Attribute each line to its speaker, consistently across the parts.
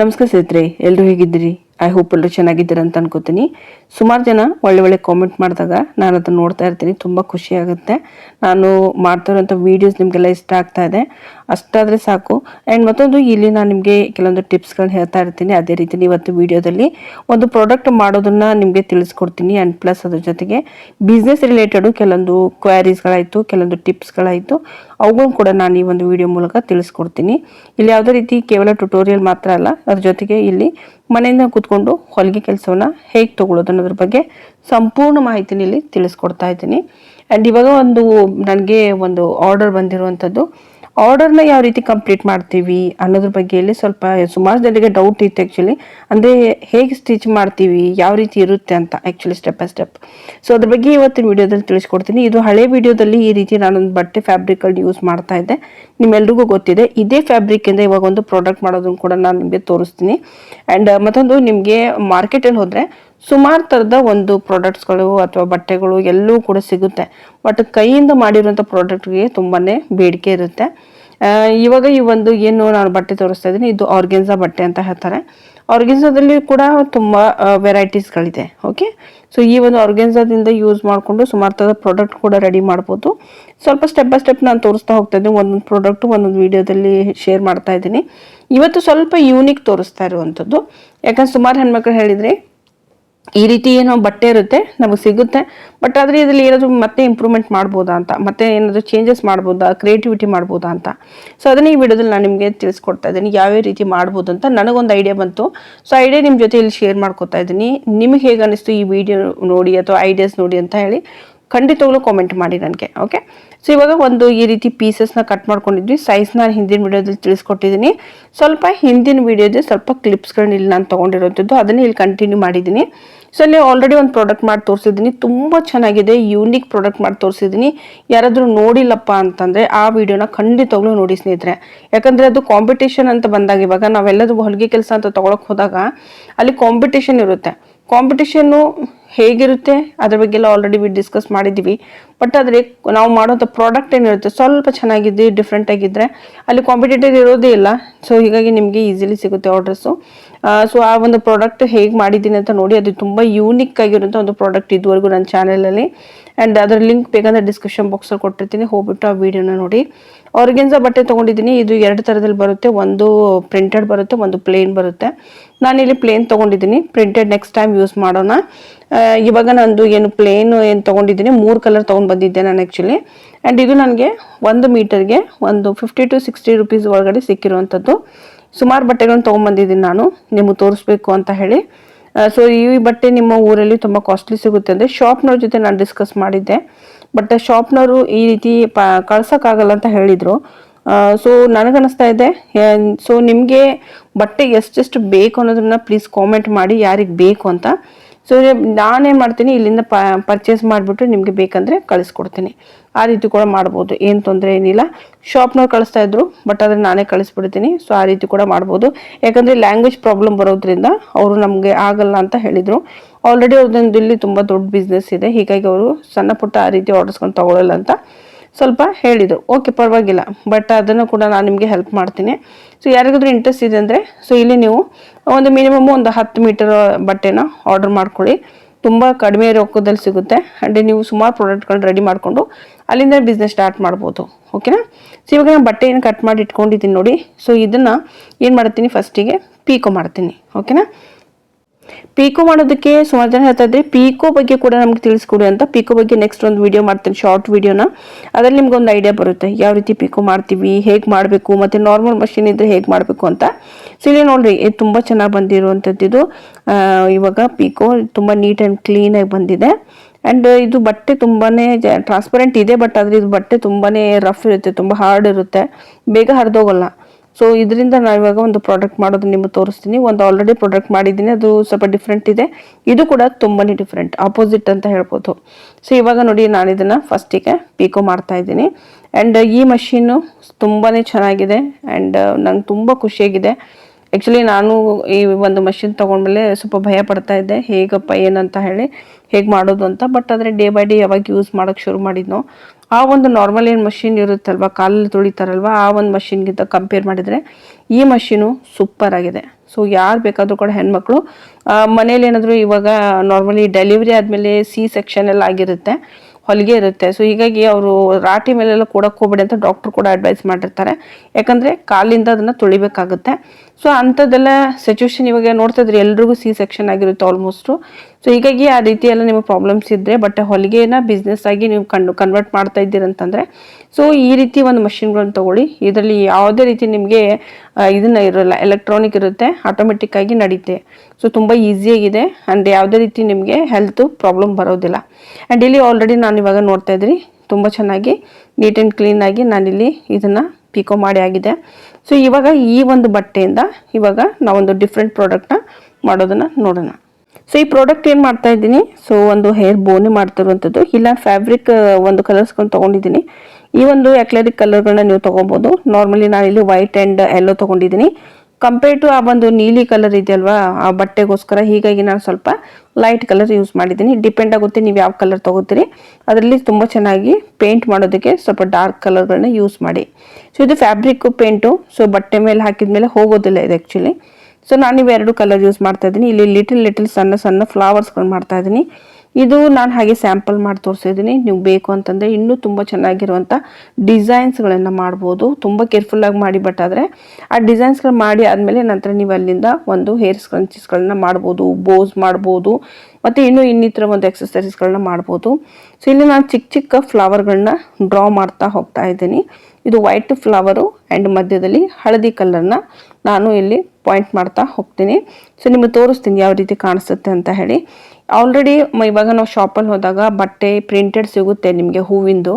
Speaker 1: ನಮಸ್ಕಾರ ಸ್ನೇಹಿತರೆ ಎಲ್ಲರೂ ಹೇಗಿದ್ದೀರಿ? ಐ ಹೋಪ್ ಎಲ್ಲರೂ ಚೆನ್ನಾಗಿದ್ದೀರ ಅಂತ ಅನ್ಕೋತೀನಿ. ಸುಮಾರು ಜನ ಒಳ್ಳೆ ಒಳ್ಳೆ ಕಾಮೆಂಟ್ ಮಾಡಿದಾಗ ನಾನು ಅದನ್ನು ನೋಡ್ತಾ ಇರ್ತೀನಿ, ತುಂಬ ಖುಷಿ ಆಗುತ್ತೆ. ನಾನು ಮಾಡ್ತಾ ಇರೋಂಥ ವೀಡಿಯೋಸ್ ನಿಮಗೆಲ್ಲ ಇಷ್ಟ ಆಗ್ತಾ ಇದೆ. ಅಷ್ಟಾದರೆ ಸಾಕು. ಆ್ಯಂಡ್ ಮತ್ತೊಂದು, ಇಲ್ಲಿ ನಾನು ನಿಮಗೆ ಕೆಲವೊಂದು ಟಿಪ್ಸ್ಗಳನ್ನ ಹೇಳ್ತಾ ಇರ್ತೀನಿ. ಅದೇ ರೀತಿ ಇವತ್ತು ವಿಡಿಯೋದಲ್ಲಿ ಒಂದು ಪ್ರಾಡಕ್ಟ್ ಮಾಡೋದನ್ನು ನಿಮಗೆ ತಿಳಿಸ್ಕೊಡ್ತೀನಿ. ಆ್ಯಂಡ್ ಪ್ಲಸ್ ಅದ್ರ ಜೊತೆಗೆ ಬಿಸ್ನೆಸ್ ರಿಲೇಟೆಡು ಕೆಲವೊಂದು ಕ್ವೈರೀಸ್ಗಳಾಯಿತು ಕೆಲವೊಂದು ಟಿಪ್ಸ್ಗಳಾಯಿತು ಅವುಗಳು ಕೂಡ ನಾನು ಈ ಒಂದು ವಿಡಿಯೋ ಮೂಲಕ ತಿಳಿಸ್ಕೊಡ್ತೀನಿ. ಇಲ್ಲಿ ಯಾವುದೇ ರೀತಿ ಕೇವಲ ಟ್ಯುಟೋರಿಯಲ್ ಮಾತ್ರ ಅಲ್ಲ, ಅದ್ರ ಜೊತೆಗೆ ಇಲ್ಲಿ ಮನೆಯಿಂದ ಕೂತ್ಕೊಂಡು ಹೊಲಿಗೆ ಕೆಲಸವನ್ನು ಹೇಗೆ ತಗೊಳ್ಳೋದು ಅನ್ನೋದ್ರ ಬಗ್ಗೆ ಸಂಪೂರ್ಣ ಮಾಹಿತಿನ ಇಲ್ಲಿ ತಿಳಿಸ್ಕೊಡ್ತಾ ಇದ್ದೀನಿ. ಆ್ಯಂಡ್ ಇವಾಗ ಒಂದು, ನನಗೆ ಒಂದು ಆರ್ಡರ್ ಬಂದಿರುವಂಥದ್ದು ಆರ್ಡರ್ನ ಯಾವ ರೀತಿ ಕಂಪ್ಲೀಟ್ ಮಾಡ್ತೀವಿ ಅನ್ನೋದ್ರ ಬಗ್ಗೆ ಸ್ವಲ್ಪ ಸುಮಾರು ಜನರಿಗೆ ಡೌಟ್ ಇತ್ತು ಆ್ಯಕ್ಚುಲಿ ಅಂದರೆ ಹೇಗೆ ಸ್ಟಿಚ್ ಮಾಡ್ತೀವಿ, ಯಾವ ರೀತಿ ಇರುತ್ತೆ ಅಂತ actually step by step so ಅದ್ರ ಬಗ್ಗೆ ಇವತ್ತಿನ ವಿಡಿಯೋದಲ್ಲಿ ತಿಳಿಸ್ಕೊಡ್ತೀನಿ. ಇದು ಹಳೆ ವಿಡಿಯೋದಲ್ಲಿ ಈ ರೀತಿ ನಾನೊಂದು ಬಟ್ಟೆ ಫ್ಯಾಬ್ರಿಕಲ್ಲಿ ಯೂಸ್ ಮಾಡ್ತಾ ಇದ್ದೆ. ನಿಮ್ಮೆಲ್ರಿಗೂ ಗೊತ್ತಿದೆ. ಇದೇ ಫ್ಯಾಬ್ರಿಕಿಂದ ಇವಾಗ ಒಂದು ಪ್ರಾಡಕ್ಟ್ ಮಾಡೋದನ್ನು ಕೂಡ ನಾನು ನಿಮಗೆ ತೋರಿಸ್ತೀನಿ. ಆ್ಯಂಡ್ ಮತ್ತೊಂದು ನಿಮಗೆ ಮಾರ್ಕೆಟಲ್ಲಿ ಹೋದರೆ ಸುಮಾರು ಥರದ ಒಂದು ಪ್ರಾಡಕ್ಟ್ಸ್ಗಳು ಅಥವಾ ಬಟ್ಟೆಗಳು ಎಲ್ಲವೂ ಕೂಡ ಸಿಗುತ್ತೆ. ಬಟ್ ಕೈಯಿಂದ ಮಾಡಿರುವಂಥ ಪ್ರಾಡಕ್ಟ್ಗೆ ತುಂಬಾ ಬೇಡಿಕೆ ಇರುತ್ತೆ. ಇವಾಗ ಈ ಒಂದು ಏನು ನಾನು ಬಟ್ಟೆ ತೋರಿಸ್ತಾ ಇದ್ದೀನಿ, ಇದು ಆರ್ಗೆನ್ಸಾ ಬಟ್ಟೆ ಅಂತ ಹೇಳ್ತಾರೆ. ಆರ್ಗೆನ್ಸಾದಲ್ಲಿ ಕೂಡ ತುಂಬ ವೆರೈಟೀಸ್ಗಳಿದೆ ಓಕೆ ಸೊ ಈ ಒಂದು ಆರ್ಗೆನ್ಸಾದಿಂದ ಯೂಸ್ ಮಾಡಿಕೊಂಡು ಸುಮಾರು ಥರದ ಪ್ರಾಡಕ್ಟ್ ಕೂಡ ರೆಡಿ ಮಾಡ್ಬೋದು. ಸ್ವಲ್ಪ ಸ್ಟೆಪ್ ಬೈ ಸ್ಟೆಪ್ ನಾನು ತೋರಿಸ್ತಾ ಹೋಗ್ತಾ ಇದ್ದೀನಿ, ಒಂದೊಂದು ಪ್ರಾಡಕ್ಟು ಒಂದೊಂದು ವೀಡಿಯೋದಲ್ಲಿ ಶೇರ್ ಮಾಡ್ತಾ ಇದ್ದೀನಿ. ಇವತ್ತು ಸ್ವಲ್ಪ ಯೂನಿಕ್ ತೋರಿಸ್ತಾ ಇರುವಂಥದ್ದು. ಯಾಕಂದ್ರೆ ಸುಮಾರು ಹೆಣ್ಮಕ್ಳು ಹೇಳಿದ್ರಿ ಈ ರೀತಿ ಏನೋ ಬಟ್ಟೆ ಇರುತ್ತೆ, ನಮಗೆ ಸಿಗುತ್ತೆ. ಬಟ್ ಆದರೆ ಇದರಲ್ಲಿ ಏನಾದರೂ ಮತ್ತೆ ಇಂಪ್ರೂವ್ಮೆಂಟ್ ಮಾಡ್ಬೋದಾ ಅಂತ, ಮತ್ತೆ ಏನಾದರೂ ಚೇಂಜಸ್ ಮಾಡ್ಬೋದಾ ಕ್ರಿಯೇಟಿವಿಟಿ ಮಾಡ್ಬೋದಾ ಅಂತ. ಸೊ ಅದನ್ನ ಈ ವಿಡಿಯೋದಲ್ಲಿ ನಾನು ನಿಮಗೆ ತಿಳಿಸ್ಕೊಡ್ತಾ ಇದ್ದೀನಿ ಯಾವ್ಯಾವ ರೀತಿ ಮಾಡ್ಬೋದು ಅಂತ. ನನಗೊಂದು ಐಡಿಯಾ ಬಂತು. ಸೊ ಐಡಿಯಾ ನಿಮ್ಮ ಜೊತೆ ಇಲ್ಲಿ ಶೇರ್ ಮಾಡ್ಕೊತಾ ಇದ್ದೀನಿ. ನಿಮಗೆ ಹೇಗೆ ಅನಿಸ್ತು ಈ ವಿಡಿಯೋ ನೋಡಿ ಅಥವಾ ಐಡಿಯಾಸ್ ನೋಡಿ ಅಂತ ಹೇಳಿ ಖಂಡಿತವಾಗ್ಲೂ ಕಾಮೆಂಟ್ ಮಾಡಿ ನನಗೆ ಓಕೆ ಸೊ ಇವಾಗ ಒಂದು ಈ ರೀತಿ ಪೀಸಸ್ನ ಕಟ್ ಮಾಡ್ಕೊಂಡಿದ್ವಿ. ಸೈಜ್ ಹಿಂದಿನ ವಿಡಿಯೋದಲ್ಲಿ ತಿಳಿಸ್ಕೊಟ್ಟಿದ್ದೀನಿ. ಸ್ವಲ್ಪ ಹಿಂದಿನ ವಿಡಿಯೋದೇ ಸ್ವಲ್ಪ ಕ್ಲಿಪ್ಸ್ಗಳನ್ನ ಇಲ್ಲಿ ನಾನು ತೊಗೊಂಡಿರೋಂಥದ್ದು ಅದನ್ನೇ ಇಲ್ಲಿ ಕಂಟಿನ್ಯೂ ಮಾಡಿದ್ದೀನಿ. ಸೊ ಅಲ್ಲಿ ಆಲ್ರೆಡಿ ಒಂದು ಪ್ರಾಡಕ್ಟ್ ಮಾಡಿ ತೋರಿಸಿದ್ದೀನಿ. ತುಂಬ ಚೆನ್ನಾಗಿದೆ. ಯೂನಿಕ್ ಪ್ರಾಡಕ್ಟ್ ಮಾಡಿ ತೋರಿಸಿದ್ದೀನಿ. ಯಾರಾದರೂ ನೋಡಿಲ್ಲಪ್ಪ ಅಂತಂದರೆ ಆ ವಿಡಿಯೋನ ಖಂಡಿತವಾಗ್ಲೂ ನೋಡಿ ಸ್ನೇಹಿತರೆ. ಯಾಕಂದರೆ ಅದು ಕಾಂಪಿಟೇಷನ್ ಅಂತ ಬಂದಾಗ ಇವಾಗ ನಾವೆಲ್ಲದೂ ಹೊಲಿಗೆ ಕೆಲಸ ಅಂತ ತೊಗೊಳಕ್ಕೆ ಹೋದಾಗ ಅಲ್ಲಿ ಕಾಂಪಿಟೇಷನ್ ಇರುತ್ತೆ. ಕಾಂಪಿಟೇಷನ್ನು ಹೇಗಿರುತ್ತೆ? ಅದ್ರ ಬಗ್ಗೆ ಎಲ್ಲ ಆಲ್ರೆಡಿ ಡಿಸ್ಕಸ್ ಮಾಡಿದ್ದೀವಿ. ಬಟ್ ಆದರೆ ನಾವು ಮಾಡೋಂಥ ಪ್ರಾಡಕ್ಟ್ ಏನಿರುತ್ತೆ? ಸ್ವಲ್ಪ ಚೆನ್ನಾಗಿದೆ ಡಿಫ್ರೆಂಟ್ ಆಗಿದ್ದರೆ ಅಲ್ಲಿ ಕಾಂಪಿಟೇಟಿವ್ ಇರೋದೇ ಇಲ್ಲ. ಸೊ ಹೀಗಾಗಿ ನಿಮಗೆ ಈಸಿಲಿ ಸಿಗುತ್ತೆ ಆರ್ಡರ್ಸು ಸೊ ಆ ಒಂದು ಪ್ರಾಡಕ್ಟ್ ಹೇಗೆ ಮಾಡಿದ್ದೀನಿ ಅಂತ ನೋಡಿ, ಅದು ತುಂಬ ಯೂನಿಕ್ ಆಗಿರುವಂಥ ಒಂದು ಪ್ರಾಡಕ್ಟ್ ಇದುವರೆಗೂ ನನ್ನ ಚಾನಲಲ್ಲಿ ಆ್ಯಂಡ್ ಅದರ ಲಿಂಕ್ ಬೇಕಂದ್ರೆ ಡಿಸ್ಕ್ರಿಪ್ಷನ್ ಬಾಕ್ಸಲ್ಲಿ ಕೊಟ್ಟಿರ್ತೀನಿ. ಹೋಗ್ಬಿಟ್ಟು ಆ ವಿಡಿಯೋನ ನೋಡಿ. ಆರ್ಗೆನ್ಸಾ ಬಟ್ಟೆ ತೊಗೊಂಡಿದ್ದೀನಿ. ಇದು ಎರಡು ಥರದಲ್ಲಿ ಬರುತ್ತೆ. ಒಂದು ಪ್ರಿಂಟೆಡ್ ಬರುತ್ತೆ, ಒಂದು ಪ್ಲೇನ್ ಬರುತ್ತೆ. ನಾನಿಲ್ಲಿ ಪ್ಲೇನ್ ತೊಗೊಂಡಿದ್ದೀನಿ. ಪ್ರಿಂಟೆಡ್ ನೆಕ್ಸ್ಟ್ ಟೈಮ್ ಯೂಸ್ ಮಾಡೋಣ. ಇವಾಗ ನಂದು ಏನು ಪ್ಲೇನ್ ಏನು ತೊಗೊಂಡಿದ್ದೀನಿ. ಮೂರು ಕಲರ್ ತೊಗೊಂಡು ಬಂದಿದ್ದೆ ನಾನು ಆ್ಯಕ್ಚುಲಿ ಆ್ಯಂಡ್ ಇದು ನನಗೆ ಒಂದು ಮೀಟರ್ಗೆ ಒಂದು ಫಿಫ್ಟಿ ಟು ಸಿಕ್ಸ್ಟಿ ರುಪೀಸ್ ಒಳಗಡೆ ಸಿಕ್ಕಿರುವಂಥದ್ದು ಸುಮಾರು ಬಟ್ಟೆಗಳನ್ನ ತೊಗೊಂಡ್ಬಂದಿದ್ದೀನಿ ನಾನು. ನಿಮಗೆ ತೋರಿಸ್ಬೇಕು ಅಂತ ಹೇಳಿ. ಸೊ ಈ ಬಟ್ಟೆ ನಿಮ್ಮ ಊರಲ್ಲಿ ತುಂಬ ಕಾಸ್ಟ್ಲಿ ಸಿಗುತ್ತೆ ಅಂದರೆ ಶಾಪ್ನವ್ರ ಜೊತೆ ನಾನು ಡಿಸ್ಕಸ್ ಮಾಡಿದ್ದೆ. ಬಟ್ ಶಾಪ್ನವರು ಈ ರೀತಿ ಪ, ಕಳ್ಸೋಕ್ಕಾಗಲ್ಲ ಅಂತ ಹೇಳಿದರು. ಸೊ ನನಗನ್ನಿಸ್ತಾ ಇದೆ ಸೊ ನಿಮಗೆ ಬಟ್ಟೆ ಎಷ್ಟೆಷ್ಟು ಬೇಕು ಅನ್ನೋದನ್ನ ಪ್ಲೀಸ್ ಕಾಮೆಂಟ್ ಮಾಡಿ ಯಾರಿಗೆ ಬೇಕು ಅಂತ. ಸೊ ನಾನೇ ಮಾಡ್ತೀನಿ, ಇಲ್ಲಿಂದ ಪ ಪರ್ಚೇಸ್ ಮಾಡಿಬಿಟ್ಟು ನಿಮಗೆ ಬೇಕಂದರೆ ಕಳಿಸ್ಕೊಡ್ತೀನಿ. ಆ ರೀತಿ ಕೂಡ ಮಾಡ್ಬೋದು, ಏನು ತೊಂದರೆ ಏನಿಲ್ಲ. ಶಾಪ್ನವ್ರು ಕಳಿಸ್ತಾ ಇದ್ರು ಬಟ್ ಅದನ್ನು ನಾನೇ ಕಳಿಸ್ಬಿಡ್ತೀನಿ ಸೊ ಆ ರೀತಿ ಕೂಡ ಮಾಡ್ಬೋದು. ಯಾಕಂದರೆ ಲ್ಯಾಂಗ್ವೇಜ್ ಪ್ರಾಬ್ಲಮ್ ಬರೋದ್ರಿಂದ ಅವರು ನಮಗೆ ಆಗಲ್ಲ ಅಂತ ಹೇಳಿದರು. ಆಲ್ರೆಡಿ ಅವ್ರದ್ದೊಂದು ಇಲ್ಲಿ ತುಂಬ ದೊಡ್ಡ ಬಿಸ್ನೆಸ್ ಇದೆ, ಹೀಗಾಗಿ ಅವರು ಸಣ್ಣ ಪುಟ್ಟ ಆ ರೀತಿ ಆರ್ಡರ್ಸ್ಕೊಂಡು ತೊಗೊಳ್ಳಲ್ಲ ಅಂತ. ಸ್ವಲ್ಪ ಹೇಳಿದರು. ಓಕೆ ಪರವಾಗಿಲ್ಲ. ಬಟ್ ಅದನ್ನು ಕೂಡ ನಾನು ನಿಮಗೆ ಹೆಲ್ಪ್ ಮಾಡ್ತೀನಿ. ಸೊ ಯಾರಿಗಾದ್ರೂ ಇಂಟ್ರೆಸ್ಟ್ ಇದೆ ಅಂದರೆ ಸೊ ಇಲ್ಲಿ ನೀವು ಒಂದು ಮಿನಿಮಮ್ ಒಂದು ಹತ್ತು ಮೀಟರ್ ಬಟ್ಟೆನ ಆರ್ಡರ್ ಮಾಡ್ಕೊಳ್ಳಿ. ತುಂಬ ಕಡಿಮೆ ರೊಕ್ಕದಲ್ಲಿ ಸಿಗುತ್ತೆ. ಆ್ಯಂಡ್ ನೀವು ಸುಮಾರು ಪ್ರಾಡಕ್ಟ್ಗಳನ್ನ ರೆಡಿ ಮಾಡಿಕೊಂಡು ಅಲ್ಲಿಂದ ಬಿಸ್ನೆಸ್ ಸ್ಟಾರ್ಟ್ ಮಾಡ್ಬೋದು. ಓಕೆನಾ ಸೊ ಇವಾಗ ನಾನು ಬಟ್ಟೆ ಏನು ಕಟ್ ಮಾಡಿ ಇಟ್ಕೊಂಡಿದ್ದೀನಿ ನೋಡಿ. ಸೊ ಇದನ್ನು ಏನು ಮಾಡ್ತೀನಿ ಫಸ್ಟಿಗೆ ಪೀಕೋ ಮಾಡ್ತೀನಿ. ಓಕೆನಾ ಪೀಕೋ ಮಾಡೋದಕ್ಕೆ ಸುಮಾರು ಜನ ಹೇಳ್ತಾ ಇದ್ರೆ ಪೀಕೋ ಬಗ್ಗೆ ಕೂಡ ನಮ್ಗೆ ತಿಳಿಸ್ಕೊಡಿ ಅಂತ ಪೀಕೋ ಬಗ್ಗೆ ನೆಕ್ಸ್ಟ್ ಒಂದು ವಿಡಿಯೋ ಮಾಡ್ತೀನಿ ಶಾರ್ಟ್ ವಿಡಿಯೋನ ಅದರಲ್ಲಿ ನಿಮ್ಗೆ ಒಂದು ಐಡಿಯಾ ಬರುತ್ತೆ, ಯಾವ ರೀತಿ ಪೀಕೋ ಮಾಡ್ತೀವಿ, ಹೇಗೆ ಮಾಡಬೇಕು, ಮತ್ತು ನಾರ್ಮಲ್ ಮಷಿನ್ ಇದ್ರೆ ಹೇಗೆ ಮಾಡಬೇಕು ಅಂತ. ಸೊ ಇಲ್ಲಿ ನೋಡ್ರಿ, ಇದು ತುಂಬ ಚೆನ್ನಾಗಿ ಬಂದಿರುವಂಥದ್ದು ಇವಾಗ ಪೀಕೋ ತುಂಬ ನೀಟ್ ಆ್ಯಂಡ್ ಕ್ಲೀನಾಗಿ ಬಂದಿದೆ. ಆ್ಯಂಡ್ ಇದು ಬಟ್ಟೆ ತುಂಬಾ ಟ್ರಾನ್ಸ್ಪರೆಂಟ್ ಇದೆ ಬಟ್ ಆದರೆ ಇದು ಬಟ್ಟೆ ತುಂಬಾ ರಫ್ ಇರುತ್ತೆ, ತುಂಬ ಹಾರ್ಡ್ ಇರುತ್ತೆ. ಬೇಗ ಹರಿದೋಗಲ್ಲ. ಸೊ ಇದರಿಂದ ನಾನು ಇವಾಗ ಒಂದು ಪ್ರಾಡಕ್ಟ್ ಮಾಡೋದು ನಿಮಗೆ ತೋರಿಸ್ತೀನಿ. ಒಂದು ಆಲ್ರೆಡಿ ಪ್ರಾಡಕ್ಟ್ ಮಾಡಿದ್ದೀನಿ. ಅದು ಸ್ವಲ್ಪ ಡಿಫ್ರೆಂಟ್ ಇದೆ. ಇದು ಕೂಡ ತುಂಬಾ ಡಿಫ್ರೆಂಟ್ ಆಪೋಸಿಟ್ ಅಂತ ಹೇಳ್ಬೋದು. ಸೊ ಇವಾಗ ನೋಡಿ ನಾನು ಇದನ್ನು ಫಸ್ಟಿಗೆ ಪೀಕೋ ಮಾಡ್ತಾ ಇದ್ದೀನಿ. ಆ್ಯಂಡ್ ಈ ಮಷೀನು ತುಂಬಾ ಚೆನ್ನಾಗಿದೆ. ಆ್ಯಂಡ್ ನಂಗೆ ತುಂಬ ಖುಷಿಯಾಗಿದೆ. ಆ್ಯಕ್ಚುಲಿ ನಾನು ಈ ಒಂದು ಮಷಿನ್ ತೊಗೊಂಡ್ಮೇಲೆ ಸ್ವಲ್ಪ ಭಯ ಪಡ್ತಾ ಇದ್ದೆ. ಹೇಗಪ್ಪ, ಏನಂತ ಹೇಳಿ ಹೇಗೆ ಮಾಡೋದು ಅಂತ. ಬಟ್ ಆದರೆ ಡೇ ಬೈ ಡೇ ಯಾವಾಗ ಯೂಸ್ ಮಾಡೋಕ್ಕೆ ಶುರು ಮಾಡಿದ್ನೋ ಆ ಒಂದು ನಾರ್ಮಲ್ ಏನು ಮಷಿನ್ ಇರುತ್ತಲ್ವ, ಕಾಲಲ್ಲಿ ತುಳಿತಾರಲ್ವ, ಆ ಒಂದು ಮಷಿನ್ಗಿಂತ ಕಂಪೇರ್ ಮಾಡಿದರೆ ಈ ಮಷೀನು ಸೂಪರ್ ಆಗಿದೆ. ಸೊ ಯಾರು ಬೇಕಾದರೂ ಕೂಡ ಹೆಣ್ಮಕ್ಳು ಮನೇಲಿ ಏನಾದರೂ ಇವಾಗ ನಾರ್ಮಲಿ ಡೆಲಿವರಿ ಆದಮೇಲೆ ಸಿ ಸೆಕ್ಷನ್ ಎಲ್ಲ ಆಗಿರುತ್ತೆ, ಹೊಲಿಗೆ ಇರುತ್ತೆ. ಸೊ ಹೀಗಾಗಿ ಅವರು ರಾಟಿ ಮೇಲೆಲ್ಲ ಕೊಡಕ್ಕೆ ಹೋಗ್ಬೇಡಿ ಅಂತ ಡಾಕ್ಟ್ರು ಕೂಡ ಅಡ್ವೈಸ್ ಮಾಡಿರ್ತಾರೆ. ಯಾಕಂದರೆ ಕಾಲಿಂದ ಅದನ್ನು ತೊಳಿಬೇಕಾಗುತ್ತೆ. ಸೊ ಅಂಥದ್ದೆಲ್ಲ ಸಿಚುವೇಶನ್ ಇವಾಗ ನೋಡ್ತಾ ಇದ್ರೆ ಎಲ್ರಿಗೂ ಸಿ ಸೆಕ್ಷನ್ ಆಗಿರುತ್ತೆ ಆಲ್ಮೋಸ್ಟು ಸೊ ಹೀಗಾಗಿ ಆ ರೀತಿ ಎಲ್ಲ ನಿಮಗೆ ಪ್ರಾಬ್ಲಮ್ಸ್ ಇದ್ದರೆ ಬಟ್ ಹೊಲಿಗೆನ ಬಿಸ್ನೆಸ್ ಆಗಿ ನೀವು ಕಂಡು ಕನ್ವರ್ಟ್ ಮಾಡ್ತಾ ಇದ್ದೀರಂತಂದರೆ ಸೊ ಈ ರೀತಿ ಒಂದು ಮಷಿನ್ಗಳನ್ನು ತೊಗೊಳ್ಳಿ. ಇದರಲ್ಲಿ ಯಾವುದೇ ರೀತಿ ನಿಮಗೆ ಇದನ್ನ ಇರೋಲ್ಲ ಎಲೆಕ್ಟ್ರಾನಿಕ್ ಇರುತ್ತೆ ಆಟೋಮೆಟಿಕ್ಕಾಗಿ ನಡೀತೆ. ಸೊ ತುಂಬ ಈಸಿಯಾಗಿದೆ ಆ್ಯಂಡ್ ಯಾವುದೇ ರೀತಿ ನಿಮಗೆ ಹೆಲ್ತ್ ಪ್ರಾಬ್ಲಮ್ ಬರೋದಿಲ್ಲ. ಆ್ಯಂಡ್ ಇಲ್ಲಿ ಆಲ್ರೆಡಿ ನಾನು ಇವಾಗ ನೋಡ್ತಾ ಇದ್ದೀನಿ ತುಂಬ ಚೆನ್ನಾಗಿ ನೀಟ್ ಆ್ಯಂಡ್ ಕ್ಲೀನಾಗಿ ನಾನಿಲ್ಲಿ ಇದನ್ನು ಪಿಕೋ ಮಾಡಿ ಆಗಿದೆ. ಸೊ ಇವಾಗ ಈ ಒಂದು ಬಟ್ಟೆಯಿಂದ ಇವಾಗ ನಾವೊಂದು ಡಿಫ್ರೆಂಟ್ ಪ್ರಾಡಕ್ಟ್ನ ಮಾಡೋದನ್ನು ನೋಡೋಣ. ಸೊ ಈ ಪ್ರಾಡಕ್ಟ್ ಏನು ಮಾಡ್ತಾ ಇದ್ದೀನಿ? ಸೊ ಒಂದು ಹೇರ್ ಬೋನೆ ಮಾಡ್ತಿರುವಂಥದ್ದು. ಇಲ್ಲ ಫ್ಯಾಬ್ರಿಕ್ ಒಂದು ಕಲರ್ಸ್ಕೊಂಡು ತೊಗೊಂಡಿದ್ದೀನಿ. ಈ ಒಂದು ಎಕ್ಲೆರಿಕ್ ಕಲರ್ಗಳನ್ನ ನೀವು ತೊಗೊಬೋದು. ನಾರ್ಮಲಿ ನಾನು ಇಲ್ಲಿ ವೈಟ್ ಆ್ಯಂಡ್ ಎಲ್ಲೋ ತೊಗೊಂಡಿದ್ದೀನಿ. ಕಂಪೇರ್ ಟು ಆ ಒಂದು ನೀಲಿ ಕಲರ್ ಇದೆಯಲ್ವಾ, ಆ ಬಟ್ಟೆಗೋಸ್ಕರ, ಹೀಗಾಗಿ ನಾನು ಸ್ವಲ್ಪ ಲೈಟ್ ಕಲರ್ ಯೂಸ್ ಮಾಡಿದ್ದೀನಿ. ಡಿಪೆಂಡ್ ಆಗುತ್ತೆ ನೀವು ಯಾವ ಕಲರ್ ತೊಗೋತೀರಿ. ಅದರಲ್ಲಿ ತುಂಬ ಚೆನ್ನಾಗಿ ಪೇಂಟ್ ಮಾಡೋದಕ್ಕೆ ಸ್ವಲ್ಪ ಡಾರ್ಕ್ ಕಲರ್ಗಳನ್ನ ಯೂಸ್ ಮಾಡಿ. ಸೊ ಇದು ಫ್ಯಾಬ್ರಿಕ್ ಪೇಂಟು ಸೊ ಬಟ್ಟೆ ಮೇಲೆ ಹಾಕಿದ ಮೇಲೆ ಹೋಗೋದಿಲ್ಲ ಇದು ಆ್ಯಕ್ಚುಲಿ ಸೊ ನಾನು ಇವೆರಡು ಕಲರ್ ಯೂಸ್ ಮಾಡ್ತಾ ಇದ್ದೀನಿ. ಇಲ್ಲಿ ಲಿಟಲ್ ಲಿಟಲ್ ಸಣ್ಣ ಸಣ್ಣ ಫ್ಲವರ್ಸ್ಗಳು ಮಾಡ್ತಾ ಇದ್ದೀನಿ. ಇದು ನಾನು ಹಾಗೆ ಸ್ಯಾಂಪಲ್ ಮಾಡಿ ತೋರಿಸಿದ್ದೀನಿ ನೀವು ಬೇಕು ಅಂತಂದರೆ ಇನ್ನೂ ತುಂಬ ಚೆನ್ನಾಗಿರುವಂಥ ಡಿಸೈನ್ಸ್ಗಳನ್ನು ಮಾಡ್ಬೋದು. ತುಂಬ ಕೇರ್ಫುಲ್ಲಾಗಿ ಮಾಡಿ ಬಟ್ ಆದರೆ ಆ ಡಿಸೈನ್ಸ್ಗಳು ಮಾಡಿ ಆದಮೇಲೆ ನಂತರ ನೀವು ಅಲ್ಲಿಂದ ಒಂದು ಹೇರ್ ಸ್ಕ್ರಂಚಸ್ಗಳನ್ನ ಮಾಡ್ಬೋದು ಬೋಸ್ ಮಾಡ್ಬೋದು, ಮತ್ತು ಇನ್ನೂ ಇನ್ನಿತರ ಒಂದು ಎಕ್ಸಸರೀಸ್ಗಳನ್ನ ಮಾಡ್ಬೋದು. ಸೊ ಇಲ್ಲಿ ನಾನು ಚಿಕ್ಕ ಚಿಕ್ಕ ಫ್ಲವರ್ಗಳನ್ನ ಡ್ರಾ ಮಾಡ್ತಾ ಹೋಗ್ತಾ ಇದ್ದೀನಿ. ಇದು ವೈಟ್ ಫ್ಲವರು ಆ್ಯಂಡ್ ಮಧ್ಯದಲ್ಲಿ ಹಳದಿ ಕಲರ್ನ ನಾನು ಇಲ್ಲಿ ಪಾಯಿಂಟ್ ಮಾಡ್ತಾ ಹೋಗ್ತೀನಿ. ಸೊ ನಿಮಗೆ ತೋರಿಸ್ತೀನಿ ಯಾವ ರೀತಿ ಕಾಣಿಸುತ್ತೆ ಅಂತ ಹೇಳಿ. ಆಲ್ರೆಡಿ ಇವಾಗ ನಾವು ಶಾಪಲ್ಲಿ ಹೋದಾಗ ಬಟ್ಟೆ ಪ್ರಿಂಟೆಡ್ ಸಿಗುತ್ತೆ ನಿಮಗೆ ಹೂವಿಂದು.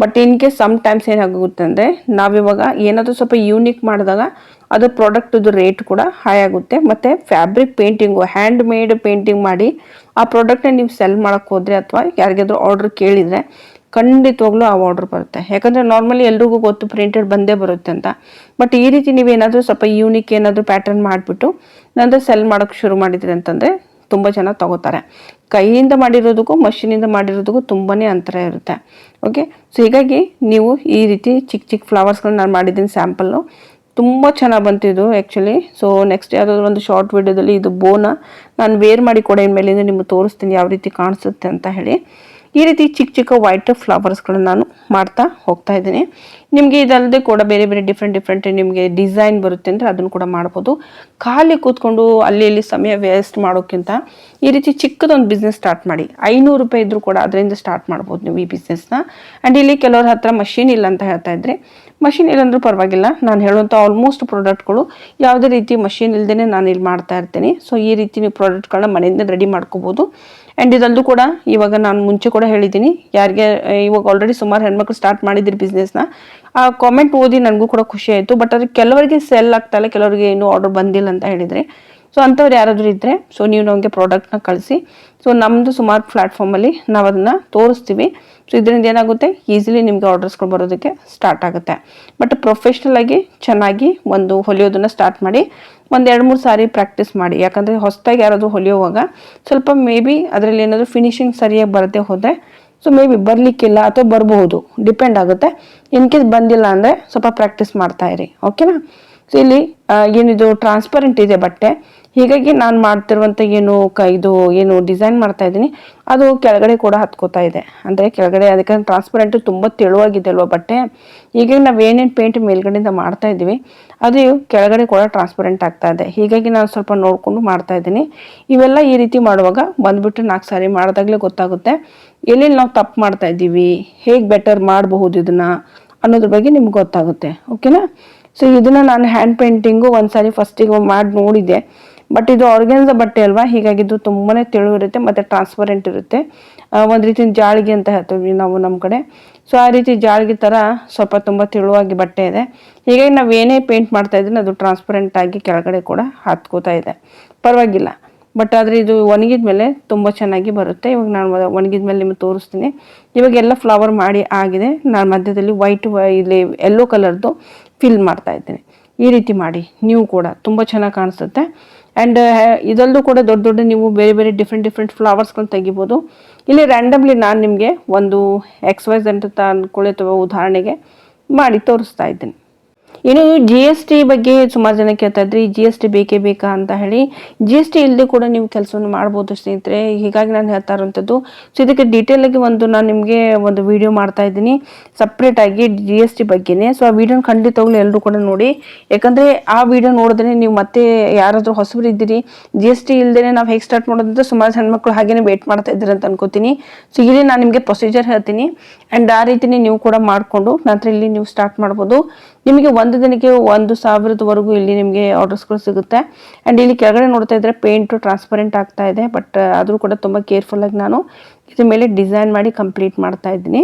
Speaker 1: But in case sometimes ಏನಾಗುತ್ತೆ ಅಂದರೆ, ನಾವಿವಾಗ ಏನಾದರೂ ಸ್ವಲ್ಪ ಯೂನಿಕ್ ಮಾಡಿದಾಗ ಅದು ಪ್ರಾಡಕ್ಟದು ರೇಟ್ ಕೂಡ ಹೈ ಆಗುತ್ತೆ. ಮತ್ತು fabric painting handmade painting ಮಾಡಿ ಆ ಪ್ರಾಡಕ್ಟನ್ನ ನೀವು ಸೆಲ್ ಮಾಡೋಕ್ಕೆ ಹೋದರೆ ಅಥವಾ ಯಾರಿಗಾದ್ರೂ ಆರ್ಡ್ರ್ ಕೇಳಿದರೆ ಖಂಡಿತವಾಗ್ಲೂ ಆ ಆರ್ಡ್ರ್ ಬರುತ್ತೆ. ಯಾಕಂದರೆ ನಾರ್ಮಲಿ ಎಲ್ರಿಗೂ ಗೊತ್ತು ಪ್ರಿಂಟೆಡ್ ಬಂದೇ ಬರುತ್ತೆ ಅಂತ. ಬಟ್ ಈ ರೀತಿ ನೀವೇನಾದರೂ ಸ್ವಲ್ಪ ಯೂನಿಕ್ ಏನಾದರೂ ಪ್ಯಾಟರ್ನ್ ಮಾಡಿಬಿಟ್ಟು ನಂತರ ಸೆಲ್ ಮಾಡೋಕ್ಕೆ ಶುರು ಮಾಡಿದ್ರಿ ಅಂತಂದರೆ ತುಂಬ ಜನ ತಗೋತಾರೆ. ಕೈಯಿಂದ ಮಾಡಿರೋದಕ್ಕೂ ಮಷಿನಿಂದ ಮಾಡಿರೋದಕ್ಕೂ ತುಂಬಾ ಅಂತರ ಇರುತ್ತೆ. ಓಕೆ ಸೊ ಹೀಗಾಗಿ ನೀವು ಈ ರೀತಿ ಚಿಕ್ಕ ಚಿಕ್ಕ ಫ್ಲವರ್ಸ್ಗಳನ್ನ ನಾನು ಮಾಡಿದ್ದೀನಿ ಸ್ಯಾಂಪಲ್ಲು ತುಂಬ ಚೆನ್ನಾಗಿ ಬಂತಿದ್ದು ಆ್ಯಕ್ಚುಲಿ ಸೊ ನೆಕ್ಸ್ಟ್ ಯಾವುದಾದ್ರು ಒಂದು ಶಾರ್ಟ್ ವಿಡಿಯೋದಲ್ಲಿ ಇದು ಬೋನ ನಾನು ವೇರ್ ಮಾಡಿ ಕೊಡೋ ಮೇಲಿಂದ ನಿಮಗೆ ತೋರಿಸ್ತೀನಿ ಯಾವ ರೀತಿ ಕಾಣಿಸುತ್ತೆ ಅಂತ ಹೇಳಿ. ಈ ರೀತಿ ಚಿಕ್ಕ ಚಿಕ್ಕ ವೈಟ್ ಫ್ಲವರ್ಸ್ಗಳನ್ನ ನಾನು ಮಾಡ್ತಾ ಹೋಗ್ತಾ ಇದ್ದೀನಿ. ನಿಮಗೆ ಇದಲ್ಲದೆ ಕೂಡ ಬೇರೆ ಬೇರೆ ಡಿಫ್ರೆಂಟ್ ಡಿಫ್ರೆಂಟ್ ನಿಮಗೆ ಡಿಸೈನ್ ಬರುತ್ತೆ ಅಂದರೆ ಅದನ್ನು ಕೂಡ ಮಾಡ್ಬೋದು. ಖಾಲಿ ಕೂತ್ಕೊಂಡು ಅಲ್ಲಿ ಇಲ್ಲಿ ಸಮಯ ವೇಸ್ಟ್ ಮಾಡೋಕ್ಕಿಂತ ಈ ರೀತಿ ಚಿಕ್ಕದೊಂದು ಬಿಸ್ನೆಸ್ ಸ್ಟಾರ್ಟ್ ಮಾಡಿ. ಐನೂರು ರೂಪಾಯಿ ಇದ್ದರೂ ಕೂಡ ಅದರಿಂದ ಸ್ಟಾರ್ಟ್ ಮಾಡ್ಬೋದು ನೀವು ಈ ಬಿಸ್ನೆಸ್ನ ಆ್ಯಂಡ್ ಇಲ್ಲಿ ಕೆಲವ್ರ ಹತ್ರ ಮಷೀನ್ ಇಲ್ಲ ಅಂತ ಹೇಳ್ತಾ ಇದ್ರೆ ಮಷೀನ್ ಇಲ್ಲಂದ್ರೂ ಪರವಾಗಿಲ್ಲ. ನಾನು ಹೇಳುವಂಥ ಆಲ್ಮೋಸ್ಟ್ ಪ್ರಾಡಕ್ಟ್ಗಳು ಯಾವುದೇ ರೀತಿ ಮಷೀನ್ ಇಲ್ಲದೇ ನಾನು ಇಲ್ಲಿ ಮಾಡ್ತಾ ಇರ್ತೀನಿ. ಸೊ ಈ ರೀತಿ ನೀವು ಪ್ರಾಡಕ್ಟ್ಗಳನ್ನ ಮನೆಯಿಂದ ರೆಡಿ ಮಾಡ್ಕೋಬೋದು. ಆ್ಯಂಡ್ ಇದಲ್ಲೂ ಕೂಡ ಇವಾಗ ನಾನು ಮುಂಚೆ ಕೂಡ ಹೇಳಿದ್ದೀನಿ ಯಾರಿಗೆ ಇವಾಗ ಆಲ್ರೆಡಿ ಸುಮಾರು ಹೆಣ್ಮಕ್ಳು ಸ್ಟಾರ್ಟ್ ಮಾಡಿದ್ರಿ ಬಿಸ್ನೆಸ್ನ ಆ ಕಾಮೆಂಟ್ ಓದಿ ನನಗೂ ಕೂಡ ಖುಷಿ ಆಯಿತು. ಬಟ್ ಅದಕ್ಕೆ ಕೆಲವರಿಗೆ ಸೆಲ್ ಆಗ್ತಾಯಿಲ್ಲ ಕೆಲವರಿಗೆ ಇನ್ನೂ ಆರ್ಡರ್ ಬಂದಿಲ್ಲ ಅಂತ ಹೇಳಿದರೆ. ಸೊ ಅಂಥವ್ರು ಯಾರಾದರೂ ಇದ್ದರೆ ಸೊ ನೀವು ನಮಗೆ ಪ್ರಾಡಕ್ಟ್ನ ಕಳಿಸಿ. ಸೊ ನಮ್ಮದು ಸುಮಾರು ಪ್ಲ್ಯಾಟ್ಫಾರ್ಮಲ್ಲಿ ನಾವು ಅದನ್ನು ತೋರಿಸ್ತೀವಿ. ಸೊ ಇದರಿಂದ ಏನಾಗುತ್ತೆ? ಈಸಿಲಿ ನಿಮಗೆ ಆರ್ಡರ್ಸ್ಗಳು ಬರೋದಕ್ಕೆ ಸ್ಟಾರ್ಟ್ ಆಗುತ್ತೆ. ಬಟ್ ಪ್ರೊಫೆಷ್ನಲ್ ಆಗಿ, ಚೆನ್ನಾಗಿ ಒಂದು ಹೊಲಿಯೋದನ್ನು ಸ್ಟಾರ್ಟ್ ಮಾಡಿ, ಒಂದು ಎರಡು ಮೂರು ಸಾರಿ ಪ್ರಾಕ್ಟೀಸ್ ಮಾಡಿ. ಯಾಕಂದರೆ ಹೊಸದಾಗಿ ಯಾರಾದರೂ ಹೊಲಿಯೋವಾಗ ಸ್ವಲ್ಪ ಮೇ ಬಿ ಅದರಲ್ಲಿ ಏನಾದರೂ ಫಿನಿಶಿಂಗ್ ಸರಿಯಾಗಿ ಬರದೇ ಹೋದರೆ ಸೊ ಮೇ ಬಿ ಬರಲಿಕ್ಕಿಲ್ಲ ಅಥವಾ ಬರಬಹುದು. ಡಿಪೆಂಡ್ ಆಗುತ್ತೆ. ಇನ್ ಕೇಸ್ ಬಂದಿಲ್ಲ ಅಂದರೆ ಸ್ವಲ್ಪ ಪ್ರಾಕ್ಟೀಸ್ ಮಾಡ್ತಾ ಇರಿ. ಓಕೆನಾ ಸೊ ಇಲ್ಲಿ ಏನಿದು ಟ್ರಾನ್ಸ್ಪರೆಂಟ್ ಇದೆ ಬಟ್ಟೆ. ಹೀಗಾಗಿ ನಾನು ಮಾಡ್ತಿರುವಂಥ ಏನು ಕ ಇದು ಏನು ಡಿಸೈನ್ ಮಾಡ್ತಾ ಇದ್ದೀನಿ. ಅದು ಕೆಳಗಡೆ ಕೂಡ ಹತ್ಕೋತಾ ಇದೆ. ಅಂದರೆ ಕೆಳಗಡೆ ಅದಕ್ಕೆ ಟ್ರಾನ್ಸ್ಪರೆಂಟು ತುಂಬ ತೆಳುವಾಗಿದೆ ಅಲ್ವಾ ಬಟ್ಟೆ. ಹೀಗಾಗಿ ನಾವು ಏನೇನು ಪೇಂಟ್ ಮೇಲ್ಗಡೆಯಿಂದ ಮಾಡ್ತಾ ಇದ್ದೀವಿ, ಅದು ಕೆಳಗಡೆ ಕೂಡ ಟ್ರಾನ್ಸ್ಪರೆಂಟ್ ಆಗ್ತಾ ಇದೆ. ಹೀಗಾಗಿ ನಾನು ಸ್ವಲ್ಪ ನೋಡಿಕೊಂಡು ಮಾಡ್ತಾ ಇದ್ದೀನಿ. ಇವೆಲ್ಲ ಈ ರೀತಿ ಮಾಡುವಾಗ ಬಂದ್ಬಿಟ್ಟು ನಾಲ್ಕು ಸಾರಿ ಮಾಡಿದಾಗಲೇ ಗೊತ್ತಾಗುತ್ತೆ. ಎಲ್ಲೆಲ್ಲಿ ನಾವು ತಪ್ಪು ಮಾಡ್ತಾ ಇದ್ದೀವಿ? ಹೇಗೆ ಬೆಟರ್ ಮಾಡಬಹುದು ಇದನ್ನು ಅನ್ನೋದ್ರ ಬಗ್ಗೆ ನಿಮ್ಗೆ ಗೊತ್ತಾಗುತ್ತೆ. ಓಕೆನಾ ಸೊ ಇದನ್ನ ನಾನು ಹ್ಯಾಂಡ್ ಪೇಂಟಿಂಗು ಒಂದ್ಸಾರಿ ಫಸ್ಟಿಗೆ ಮಾಡಿ ನೋಡಿದ್ದೆ. ಬಟ್ ಇದು ಆರ್ಗ್ಯಾನ್ಸ ಬಟ್ಟೆ ಅಲ್ವಾ? ಹೀಗಾಗಿ ಇದು ತುಂಬಾನೇ ತೆಳು ಇರುತ್ತೆ ಮತ್ತೆ ಟ್ರಾನ್ಸ್ಪರೆಂಟ್ ಇರುತ್ತೆ. ಒಂದು ರೀತಿ ಜಾಳಿಗೆ ಅಂತ ಹೇಳ್ತೀವಿ ನಾವು ನಮ್ಮ ಕಡೆ. ಸೊ ಆ ರೀತಿ ಜಾಳಿಗೆ ಥರ ಸ್ವಲ್ಪ ತುಂಬ ತೆಳುವಾಗಿ ಬಟ್ಟೆ ಇದೆ. ಹೀಗಾಗಿ ನಾವು ಏನೇ ಪೇಂಟ್ ಮಾಡ್ತಾ ಇದ್ರೆ ಅದು ಟ್ರಾನ್ಸ್ಪರೆಂಟ್ ಆಗಿ ಕೆಳಗಡೆ ಕೂಡ ಹತ್ಕೋತಾ ಇದೆ. ಪರವಾಗಿಲ್ಲ. ಬಟ್ ಆದರೆ ಇದು ಒಣಗಿದ ಮೇಲೆ ತುಂಬ ಚೆನ್ನಾಗಿ ಬರುತ್ತೆ. ಇವಾಗ ನಾನು ಒಣಗಿದ ಮೇಲೆ ನಿಮಗೆ ತೋರಿಸ್ತೀನಿ. ಇವಾಗ ಎಲ್ಲ ಫ್ಲವರ್ ಮಾಡಿ ಆಗಿದೆ. ನಾನು ಮಧ್ಯದಲ್ಲಿ ವೈಟ್ ಇಲ್ಲಿ ಯೆಲ್ಲೋ ಕಲರ್ದು ಫಿಲ್ ಮಾಡ್ತಾ ಇದ್ದೀನಿ. ಈ ರೀತಿ ಮಾಡಿ, ನೀವು ಕೂಡ ತುಂಬ ಚೆನ್ನಾಗಿ ಕಾಣಿಸುತ್ತೆ. ಆ್ಯಂಡ್ ಇದರಲ್ಲೂ ಕೂಡ ದೊಡ್ಡ ದೊಡ್ಡ ನೀವು ಬೇರೆ ಬೇರೆ ಡಿಫ್ರೆಂಟ್ ಡಿಫ್ರೆಂಟ್ ಫ್ಲವರ್ಸ್ಗಳನ್ನ ತೆಗಿಬೋದು. ಇಲ್ಲಿ ರ್ಯಾಂಡಮ್ಲಿ ನಾನು ನಿಮಗೆ ಒಂದು ಎಕ್ಸ್ ವೈಸ್ ಅಂತ ಅನ್ಕೊಳ್ಳಿ ಅಥವಾ ಉದಾಹರಣೆಗೆ ಮಾಡಿ ತೋರಿಸ್ತಾ ಇದ್ದೀನಿ. ಇನ್ನು ಜಿ ಎಸ್ ಟಿ ಬಗ್ಗೆ ಸುಮಾರು ಜನ ಕೇಳ್ತಾ ಇದ್ರಿ ಜಿ ಎಸ್ ಟಿ ಬೇಕೇ ಬೇಕಾ ಅಂತ ಹೇಳಿ. ಜಿ ಎಸ್ ಟಿ ಇಲ್ಲದೆ ಕೂಡ ನೀವು ಕೆಲಸವನ್ನು ಮಾಡ್ಬೋದು ಸ್ನೇಹಿತರೆ, ಹೀಗಾಗಿ ನಾನು ಹೇಳ್ತಾ ಇರುವಂಥದ್ದು ಸೊ ಇದಕ್ಕೆ ಡೀಟೇಲ್ ಆಗಿ ಒಂದು ನಾನು ನಿಮಗೆ ಒಂದು ವಿಡಿಯೋ ಮಾಡ್ತಾ ಇದ್ದೀನಿ ಸಪ್ರೇಟ್ ಆಗಿ ಜಿ ಎಸ್ ಟಿ ಬಗ್ಗೆನೇ. ಸೊ ಆ ವಿಡಿಯೋನ ಖಂಡಿತವಾಗ್ಲೂ ಎಲ್ಲರೂ ಕೂಡ ನೋಡಿ. ಯಾಕಂದ್ರೆ ಆ ವಿಡಿಯೋ ನೋಡಿದ್ರೆ ನೀವು ಮತ್ತೆ ಯಾರಾದರೂ ಹೊಸಬರು ಇದ್ದೀರಿ ಜಿ ಎಸ್ ಟಿ ಇಲ್ಲದೆ ನಾವು ಹೇಗೆ ಸ್ಟಾರ್ಟ್ ಮಾಡೋದಂತ ಸುಮಾರು ಹೆಣ್ಮಕ್ಳು ಹಾಗೇನೆ ವೇಟ್ ಮಾಡ್ತಾ ಇದ್ದೀರಿ ಅಂತ ಅನ್ಕೋತೀನಿ. ಸೊ ಇಲ್ಲಿ ನಾನು ನಿಮಗೆ ಪ್ರೊಸೀಜರ್ ಹೇಳ್ತೀನಿ. ಆ್ಯಂಡ್ ಆ ರೀತಿನೇ ನೀವು ಕೂಡ ಮಾಡಿಕೊಂಡು, ನಂತರ ಇಲ್ಲಿ ನೀವು ಸ್ಟಾರ್ಟ್ ಮಾಡ್ಬೋದು. ನಿಮಗೆ ಒಂದು ದಿನಕ್ಕೆ ಒಂದು ಸಾವಿರದವರೆಗೂ ಇಲ್ಲಿ ನಿಮಗೆ ಆರ್ಡರ್ಸ್ಗಳು ಸಿಗುತ್ತೆ. ಆ್ಯಂಡ್ ಇಲ್ಲಿ ಕೆಳಗಡೆ ನೋಡ್ತಾ ಇದ್ರೆ ಪೇಂಟು ಟ್ರಾನ್ಸ್ಪರೆಂಟ್ ಆಗ್ತಾ ಇದೆ ಬಟ್ ಆದರೂ ಕೂಡ ತುಂಬ ಕೇರ್ಫುಲ್ಲಾಗಿ ನಾನು ಇದ್ರ ಮೇಲೆ ಡಿಸೈನ್ ಮಾಡಿ ಕಂಪ್ಲೀಟ್ ಮಾಡ್ತಾ ಇದ್ದೀನಿ.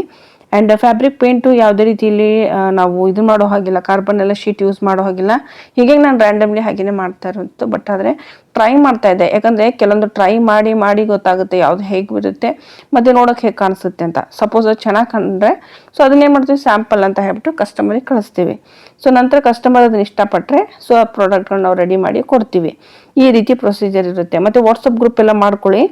Speaker 1: ಆ್ಯಂಡ್ ಫ್ಯಾಬ್ರಿಕ್ ಪೇಂಟು ಯಾವುದೇ ರೀತಿಯಲ್ಲಿ ನಾವು ಇದು ಮಾಡೋ ಹಾಗಿಲ್ಲ ಕಾರ್ಬನ್ ಎಲ್ಲ ಶೀಟ್ ಯೂಸ್ ಮಾಡೋ ಹಾಗಿಲ್ಲ. ಹೀಗೆ ನಾನು ರ್ಯಾಂಡಮ್ಲಿ ಹಾಗೇನೆ ಮಾಡ್ತಾ ಇರೋದು ಬಟ್ ಆದರೆ ಟ್ರೈ ಮಾಡ್ತಾ ಇದ್ದೆ. ಯಾಕಂದರೆ ಕೆಲವೊಂದು ಟ್ರೈ ಮಾಡಿ ಮಾಡಿ ಗೊತ್ತಾಗುತ್ತೆ ಯಾವುದು ಹೇಗೆ ಬರುತ್ತೆ, ಮತ್ತು ನೋಡೋಕೆ ಹೇಗೆ ಕಾಣಿಸುತ್ತೆ ಅಂತ. ಸಪೋಸ್ ಅದು ಚೆನ್ನಾಗಿ ಕಂಡ್ರೆ ಸೊ ಅದನ್ನೇನು ಮಾಡ್ತೀವಿ ಸ್ಯಾಂಪಲ್ ಅಂತ ಹೇಳ್ಬಿಟ್ಟು ಕಸ್ಟಮರಿಗೆ ಕಳಿಸ್ತೀವಿ. ಸೊ ನಂತರ ಕಸ್ಟಮರ್ ಅದನ್ನ ಇಷ್ಟಪಟ್ಟರೆ ಸೊ ಆ ಪ್ರಾಡಕ್ಟ್ಗಳನ್ನ ನಾವು ರೆಡಿ ಮಾಡಿ ಕೊಡ್ತೀವಿ. ಈ ರೀತಿ ಪ್ರೊಸೀಜರ್ ಇರುತ್ತೆ. ಮತ್ತು ವಾಟ್ಸಪ್ ಗ್ರೂಪ್ ಎಲ್ಲ ಮಾಡ್ಕೊಳ್ಳಿ.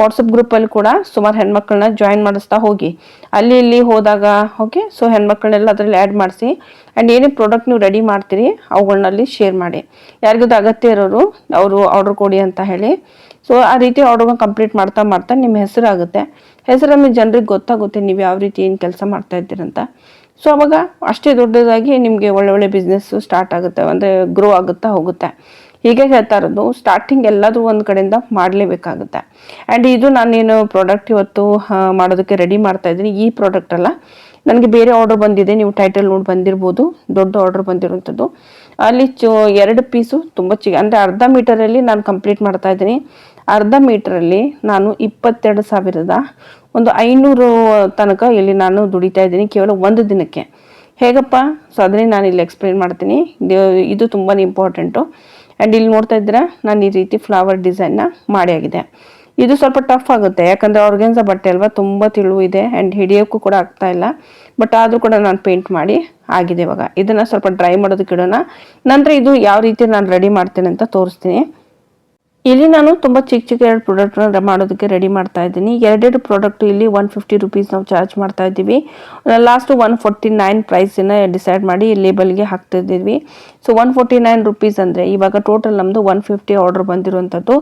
Speaker 1: ವಾಟ್ಸಪ್ ಗ್ರೂಪಲ್ಲಿ ಕೂಡ ಸುಮಾರು ಹೆಣ್ಮಕ್ಳನ್ನ ಜಾಯಿನ್ ಮಾಡಿಸ್ತಾ ಹೋಗಿ. ಅಲ್ಲಿ ಇಲ್ಲಿ ಹೋದಾಗ ಓಕೆ ಸೊ ಹೆಣ್ಮಕ್ಳನ್ನೆಲ್ಲ ಅದರಲ್ಲಿ ಆ್ಯಡ್ ಮಾಡಿಸಿ. ಆ್ಯಂಡ್ ಏನೇ ಪ್ರಾಡಕ್ಟ್ ನೀವು ರೆಡಿ ಮಾಡ್ತೀರಿ ಅವುಗಳನ್ನಲ್ಲಿ ಶೇರ್ ಮಾಡಿ. ಯಾರಿಗದು ಅಗತ್ಯ ಇರೋರು, ಅವರು ಆರ್ಡರ್ ಕೊಡಿ ಅಂತ ಹೇಳಿ. ಸೊ ಆ ರೀತಿ ಆರ್ಡರ್ನ ಕಂಪ್ಲೀಟ್ ಮಾಡ್ತಾ ಮಾಡ್ತಾ ನಿಮ್ಮ ಹೆಸರಾಗುತ್ತೆ. ಹೆಸರು ನಮಗೆ ಜನರಿಗೆ ಗೊತ್ತಾಗುತ್ತೆ ನೀವು ಯಾವ ರೀತಿ ಏನು ಕೆಲಸ ಮಾಡ್ತಾ ಇದ್ದೀರಂತ ಸೊ ಅವಾಗ ಅಷ್ಟೇ ದೊಡ್ಡದಾಗಿ ನಿಮಗೆ ಒಳ್ಳೆ ಒಳ್ಳೆ ಬಿಸ್ನೆಸ್ಸು ಸ್ಟಾರ್ಟ್ ಆಗುತ್ತೆ. ಅಂದರೆ ಗ್ರೋ ಆಗುತ್ತಾ ಹೋಗುತ್ತೆ. ಹೀಗೆ ಹೇಳ್ತಾ ಇರೋದು ಸ್ಟಾರ್ಟಿಂಗ್ ಎಲ್ಲದೂ ಒಂದು ಕಡೆಯಿಂದ ಮಾಡಲೇಬೇಕಾಗುತ್ತೆ. ಆ್ಯಂಡ್ ಇದು ನಾನೇನು ಪ್ರಾಡಕ್ಟ್ ಇವತ್ತು ಮಾಡೋದಕ್ಕೆ ರೆಡಿ ಮಾಡ್ತಾ ಇದ್ದೀನಿ. ಈ ಪ್ರಾಡಕ್ಟ್ ಅಲ್ಲ. ನನಗೆ ಬೇರೆ ಆರ್ಡರ್ ಬಂದಿದೆ. ನೀವು ಟೈಟಲ್ ನೋಡಿ ಬಂದಿರ್ಬೋದು. ದೊಡ್ಡ ಆರ್ಡರ್ ಬಂದಿರುವಂಥದ್ದು. ಅಲ್ಲಿ ಚೋ, ಎರಡು ಪೀಸು ತುಂಬ ಚಿ, ಅಂದರೆ ಅರ್ಧ ಮೀಟರಲ್ಲಿ ನಾನು ಕಂಪ್ಲೀಟ್ ಮಾಡ್ತಾ ಇದ್ದೀನಿ. ಅರ್ಧ ಮೀಟರಲ್ಲಿ ನಾನು ಇಪ್ಪತ್ತೆರಡು ಸಾವಿರದ ಒಂದು ಐನೂರು ತನಕ ಇಲ್ಲಿ ನಾನು ದುಡಿತಾ ಇದ್ದೀನಿ, ಕೇವಲ ಒಂದು ದಿನಕ್ಕೆ. ಹೇಗಪ್ಪ? ಸೊ, ಅದನ್ನೇ ನಾನು ಇಲ್ಲಿ ಎಕ್ಸ್ಪ್ಲೇನ್ ಮಾಡ್ತೀನಿ. ಇದು- ಇದು ತುಂಬಾ ಇಂಪಾರ್ಟೆಂಟು ಆ್ಯಂಡ್ ಇಲ್ಲಿ ನೋಡ್ತಾ ಇದ್ದೀರಾ ನಾನು ಈ ರೀತಿ ಫ್ಲವರ್ ಡಿಸೈನ್ನ ಮಾಡಿ ಆಗಿದೆ ಇದು ಸ್ವಲ್ಪ ಟಫ್ ಆಗುತ್ತೆ, ಯಾಕಂದರೆ ಆರ್ಗೆನ್ಸ ಬಟ್ಟೆ ಅಲ್ವಾ, ತುಂಬ ಇದೆ ಆ್ಯಂಡ್ ಹಿಡಿಯೋಕ್ಕೂ ಕೂಡ ಆಗ್ತಾ ಇಲ್ಲ. ಬಟ್ ಆದರೂ ಕೂಡ ನಾನು ಪೇಂಟ್ ಮಾಡಿ ಆಗಿದೆ ಇವಾಗ. ಇದನ್ನು ಸ್ವಲ್ಪ ಡ್ರೈ ಮಾಡೋದಕ್ಕೆ ಇಡೋಣ. ನಂತರ ಇದು ಯಾವ ರೀತಿ ನಾನು ರೆಡಿ ಮಾಡ್ತೇನೆ ಅಂತ ತೋರಿಸ್ತೀನಿ. ಇಲ್ಲಿ ನಾನು ತುಂಬ ಚಿಕ್ಕ ಚಿಕ್ಕ ಎರಡು ಪ್ರಾಡಕ್ಟ್ನ ಮಾಡೋದಕ್ಕೆ ರೆಡಿ ಮಾಡ್ತಾ ಇದ್ದೀನಿ. ಎರಡೆರಡು ಪ್ರಾಡಕ್ಟ್ ಇಲ್ಲಿ ಒನ್ ಫಿಫ್ಟಿ ರುಪೀಸ್ ನಾವು ಚಾರ್ಜ್ ಮಾಡ್ತಾ ಇದ್ದೀವಿ. ಲಾಸ್ಟು ಒನ್ ಫೋರ್ಟಿ ನೈನ್ ಪ್ರೈಸನ್ನ ಡಿಸೈಡ್ ಮಾಡಿ ಲೇಬಲ್ಗೆ ಹಾಕ್ತಾ ಇದ್ದೀವಿ. So one forty nine rupees ಅಂದರೆ ಇವಾಗ ಟೋಟಲ್ ನಮ್ಮದು ಒನ್ ಫಿಫ್ಟಿ ಆರ್ಡರ್ ಬಂದಿರುವಂಥದ್ದು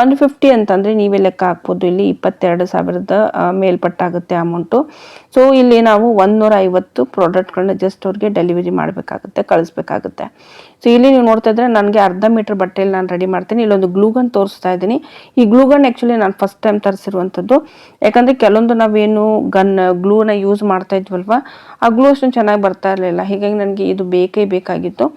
Speaker 1: ಒನ್ ಫಿಫ್ಟಿ ಅಂತಂದರೆ ನೀವೇ ಲೆಕ್ಕ ಹಾಕ್ಬೋದು. ಇಲ್ಲಿ ಇಪ್ಪತ್ತೆರಡು ಸಾವಿರದ ಮೇಲ್ಪಟ್ಟಾಗುತ್ತೆ ಅಮೌಂಟು ಸೊ ಇಲ್ಲಿ ನಾವು ಒಂದೂರ ಐವತ್ತು ಪ್ರಾಡಕ್ಟ್ಗಳನ್ನ ಜಸ್ಟ್ ಅವ್ರಿಗೆ ಡೆಲಿವರಿ ಮಾಡಬೇಕಾಗುತ್ತೆ, ಕಳಿಸ್ಬೇಕಾಗುತ್ತೆ. ಸೊ ಇಲ್ಲಿ ನೀವು ನೋಡ್ತಾ ಇದ್ರೆ ನನಗೆ ಅರ್ಧ ಮೀಟರ್ ಬಟ್ಟೆಯಲ್ಲಿ ನಾನು ರೆಡಿ ಮಾಡ್ತೀನಿ. ಇಲ್ಲೊಂದು ಗ್ಲೂಗನ್ ತೋರಿಸ್ತಾ ಇದ್ದೀನಿ. ಈ ಗ್ಲೂಗನ್ ಆ್ಯಕ್ಚುಲಿ ನಾನು ಫಸ್ಟ್ ಟೈಮ್ ತರಿಸಿರುವಂಥದ್ದು ಯಾಕಂದರೆ ಕೆಲವೊಂದು ನಾವೇನು ಗನ್ ಗ್ಲೂನ ಯೂಸ್ ಮಾಡ್ತಾ ಇದ್ವಲ್ವ, ಆ ಗ್ಲೂ ಅಷ್ಟು ಚೆನ್ನಾಗಿ ಬರ್ತಾ ಇರಲಿಲ್ಲ. ಹೀಗಾಗಿ ನನಗೆ ಇದು ಬೇಕೇ ಬೇಕಾಗಿತ್ತು.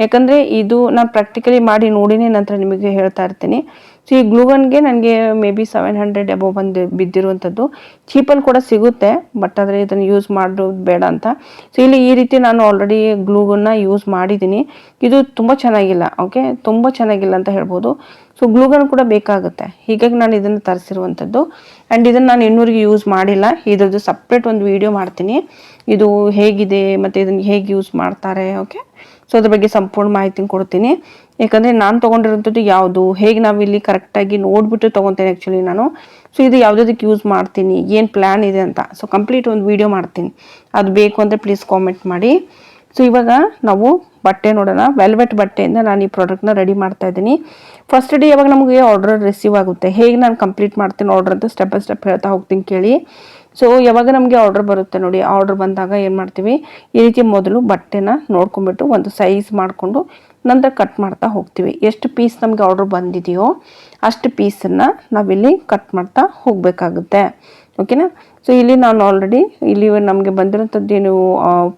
Speaker 1: ಯಾಕಂದರೆ ಇದು ನಾನು ಪ್ರಾಕ್ಟಿಕಲಿ ಮಾಡಿ ನೋಡಿನೇ ನಂತರ ನಿಮಗೆ ಹೇಳ್ತಾ ಇರ್ತೀನಿ. ಸೊ ಈ ಗ್ಲೂಗನ್ಗೆ ನನಗೆ maybe seven hundred above ಬಂದು ಬಿದ್ದಿರುವಂಥದ್ದು. ಚೀಪಲ್ಲಿ ಕೂಡ ಸಿಗುತ್ತೆ ಬಟ್ ಆದರೆ ಇದನ್ನು ಯೂಸ್ ಮಾಡೋದು ಬೇಡ ಅಂತ. ಸೊ ಇಲ್ಲಿ ಈ ರೀತಿ ನಾನು ಆಲ್ರೆಡಿ ಗ್ಲೂಗನ್ನ ಯೂಸ್ ಮಾಡಿದ್ದೀನಿ. ಇದು ತುಂಬ ಚೆನ್ನಾಗಿಲ್ಲ ಓಕೆ ತುಂಬ ಚೆನ್ನಾಗಿಲ್ಲ ಅಂತ ಹೇಳ್ಬೋದು. ಸೊ ಗ್ಲೂಗನ್ ಕೂಡ ಬೇಕಾಗುತ್ತೆ. ಹೀಗಾಗಿ ನಾನು ಇದನ್ನು ತರಿಸಿರುವಂಥದ್ದು. ಆ್ಯಂಡ್ ಇದನ್ನು ನಾನು ಇನ್ನೂರಿಗೆ ಯೂಸ್ ಮಾಡಿಲ್ಲ. ಇದ್ರದ್ದು ಸಪ್ರೇಟ್ ಒಂದು ವಿಡಿಯೋ ಮಾಡ್ತೀನಿ. ಇದು ಹೇಗಿದೆ, ಮತ್ತು ಇದನ್ನು ಹೇಗೆ ಯೂಸ್ ಮಾಡ್ತಾರೆ ಓಕೆ ಸೊ ಅದ್ರ ಬಗ್ಗೆ ಸಂಪೂರ್ಣ ಮಾಹಿತಿ ಕೊಡ್ತೀನಿ. ಯಾಕಂದರೆ ನಾನು ತೊಗೊಂಡಿರೋಂಥದ್ದು ಯಾವುದು? ಹೇಗೆ ನಾವಿಲ್ಲಿ ಕರೆಕ್ಟಾಗಿ ನೋಡಿಬಿಟ್ಟು ತೊಗೊತೇನೆ ಆ್ಯಕ್ಚುಲಿ ನಾನು. ಸೊ ಇದು ಯಾವುದಕ್ಕೆ ಯೂಸ್ ಮಾಡ್ತೀನಿ? ಏನು ಪ್ಲ್ಯಾನ್ ಇದೆ ಅಂತ. ಸೊ ಕಂಪ್ಲೀಟ್ ಒಂದು ವಿಡಿಯೋ ಮಾಡ್ತೀನಿ. ಅದು ಬೇಕು ಅಂದರೆ ಪ್ಲೀಸ್ ಕಾಮೆಂಟ್ ಮಾಡಿ. ಸೊ ಇವಾಗ ನಾವು ಬಟ್ಟೆ ನೋಡೋಣ. ವೆಲ್ವೆಟ್ ಬಟ್ಟೆಯಿಂದ ನಾನು ಈ ಪ್ರಾಡಕ್ಟ್ನ ರೆಡಿ ಮಾಡ್ತಾ ಇದ್ದೀನಿ. ಫಸ್ಟ್ ಡೇ ಇವಾಗ ನಮಗೆ ಆರ್ಡರ್ ರಿಸೀವ್ ಆಗುತ್ತೆ? ಹೇಗೆ ನಾನು ಕಂಪ್ಲೀಟ್ ಮಾಡ್ತೀನಿ ಆರ್ಡರ್ ಅಂತ ಸ್ಟೆಪ್ ಬೈ ಸ್ಟೆಪ್ ಹೇಳ್ತಾ ಹೋಗ್ತೀನಿ ಕೇಳಿ. ಸೊ ಯಾವಾಗ ನಮಗೆ ಆರ್ಡರ್ ಬರುತ್ತೆ ನೋಡಿ ಆರ್ಡರ್ ಬಂದಾಗ ಏನು ಮಾಡ್ತೀವಿ? ಈ ರೀತಿ ಮೊದಲು ಬಟ್ಟೆನ ನೋಡ್ಕೊಂಬಿಟ್ಟು ಒಂದು ಸೈಜ್ ಮಾಡಿಕೊಂಡು ನಂತರ ಕಟ್ ಮಾಡ್ತಾ ಹೋಗ್ತೀವಿ. ಎಷ್ಟು ಪೀಸ್ ನಮಗೆ ಆರ್ಡರ್ ಬಂದಿದೆಯೋ ಅಷ್ಟು ಪೀಸನ್ನು ನಾವಿಲ್ಲಿ ಕಟ್ ಮಾಡ್ತಾ ಹೋಗಬೇಕಾಗುತ್ತೆ. ಓಕೆನಾ ಸೊ ಇಲ್ಲಿ ನಾನು ಆಲ್ರೆಡಿ ಇಲ್ಲಿ ನಮಗೆ ಬಂದಿರೋಂಥದ್ದು ಏನು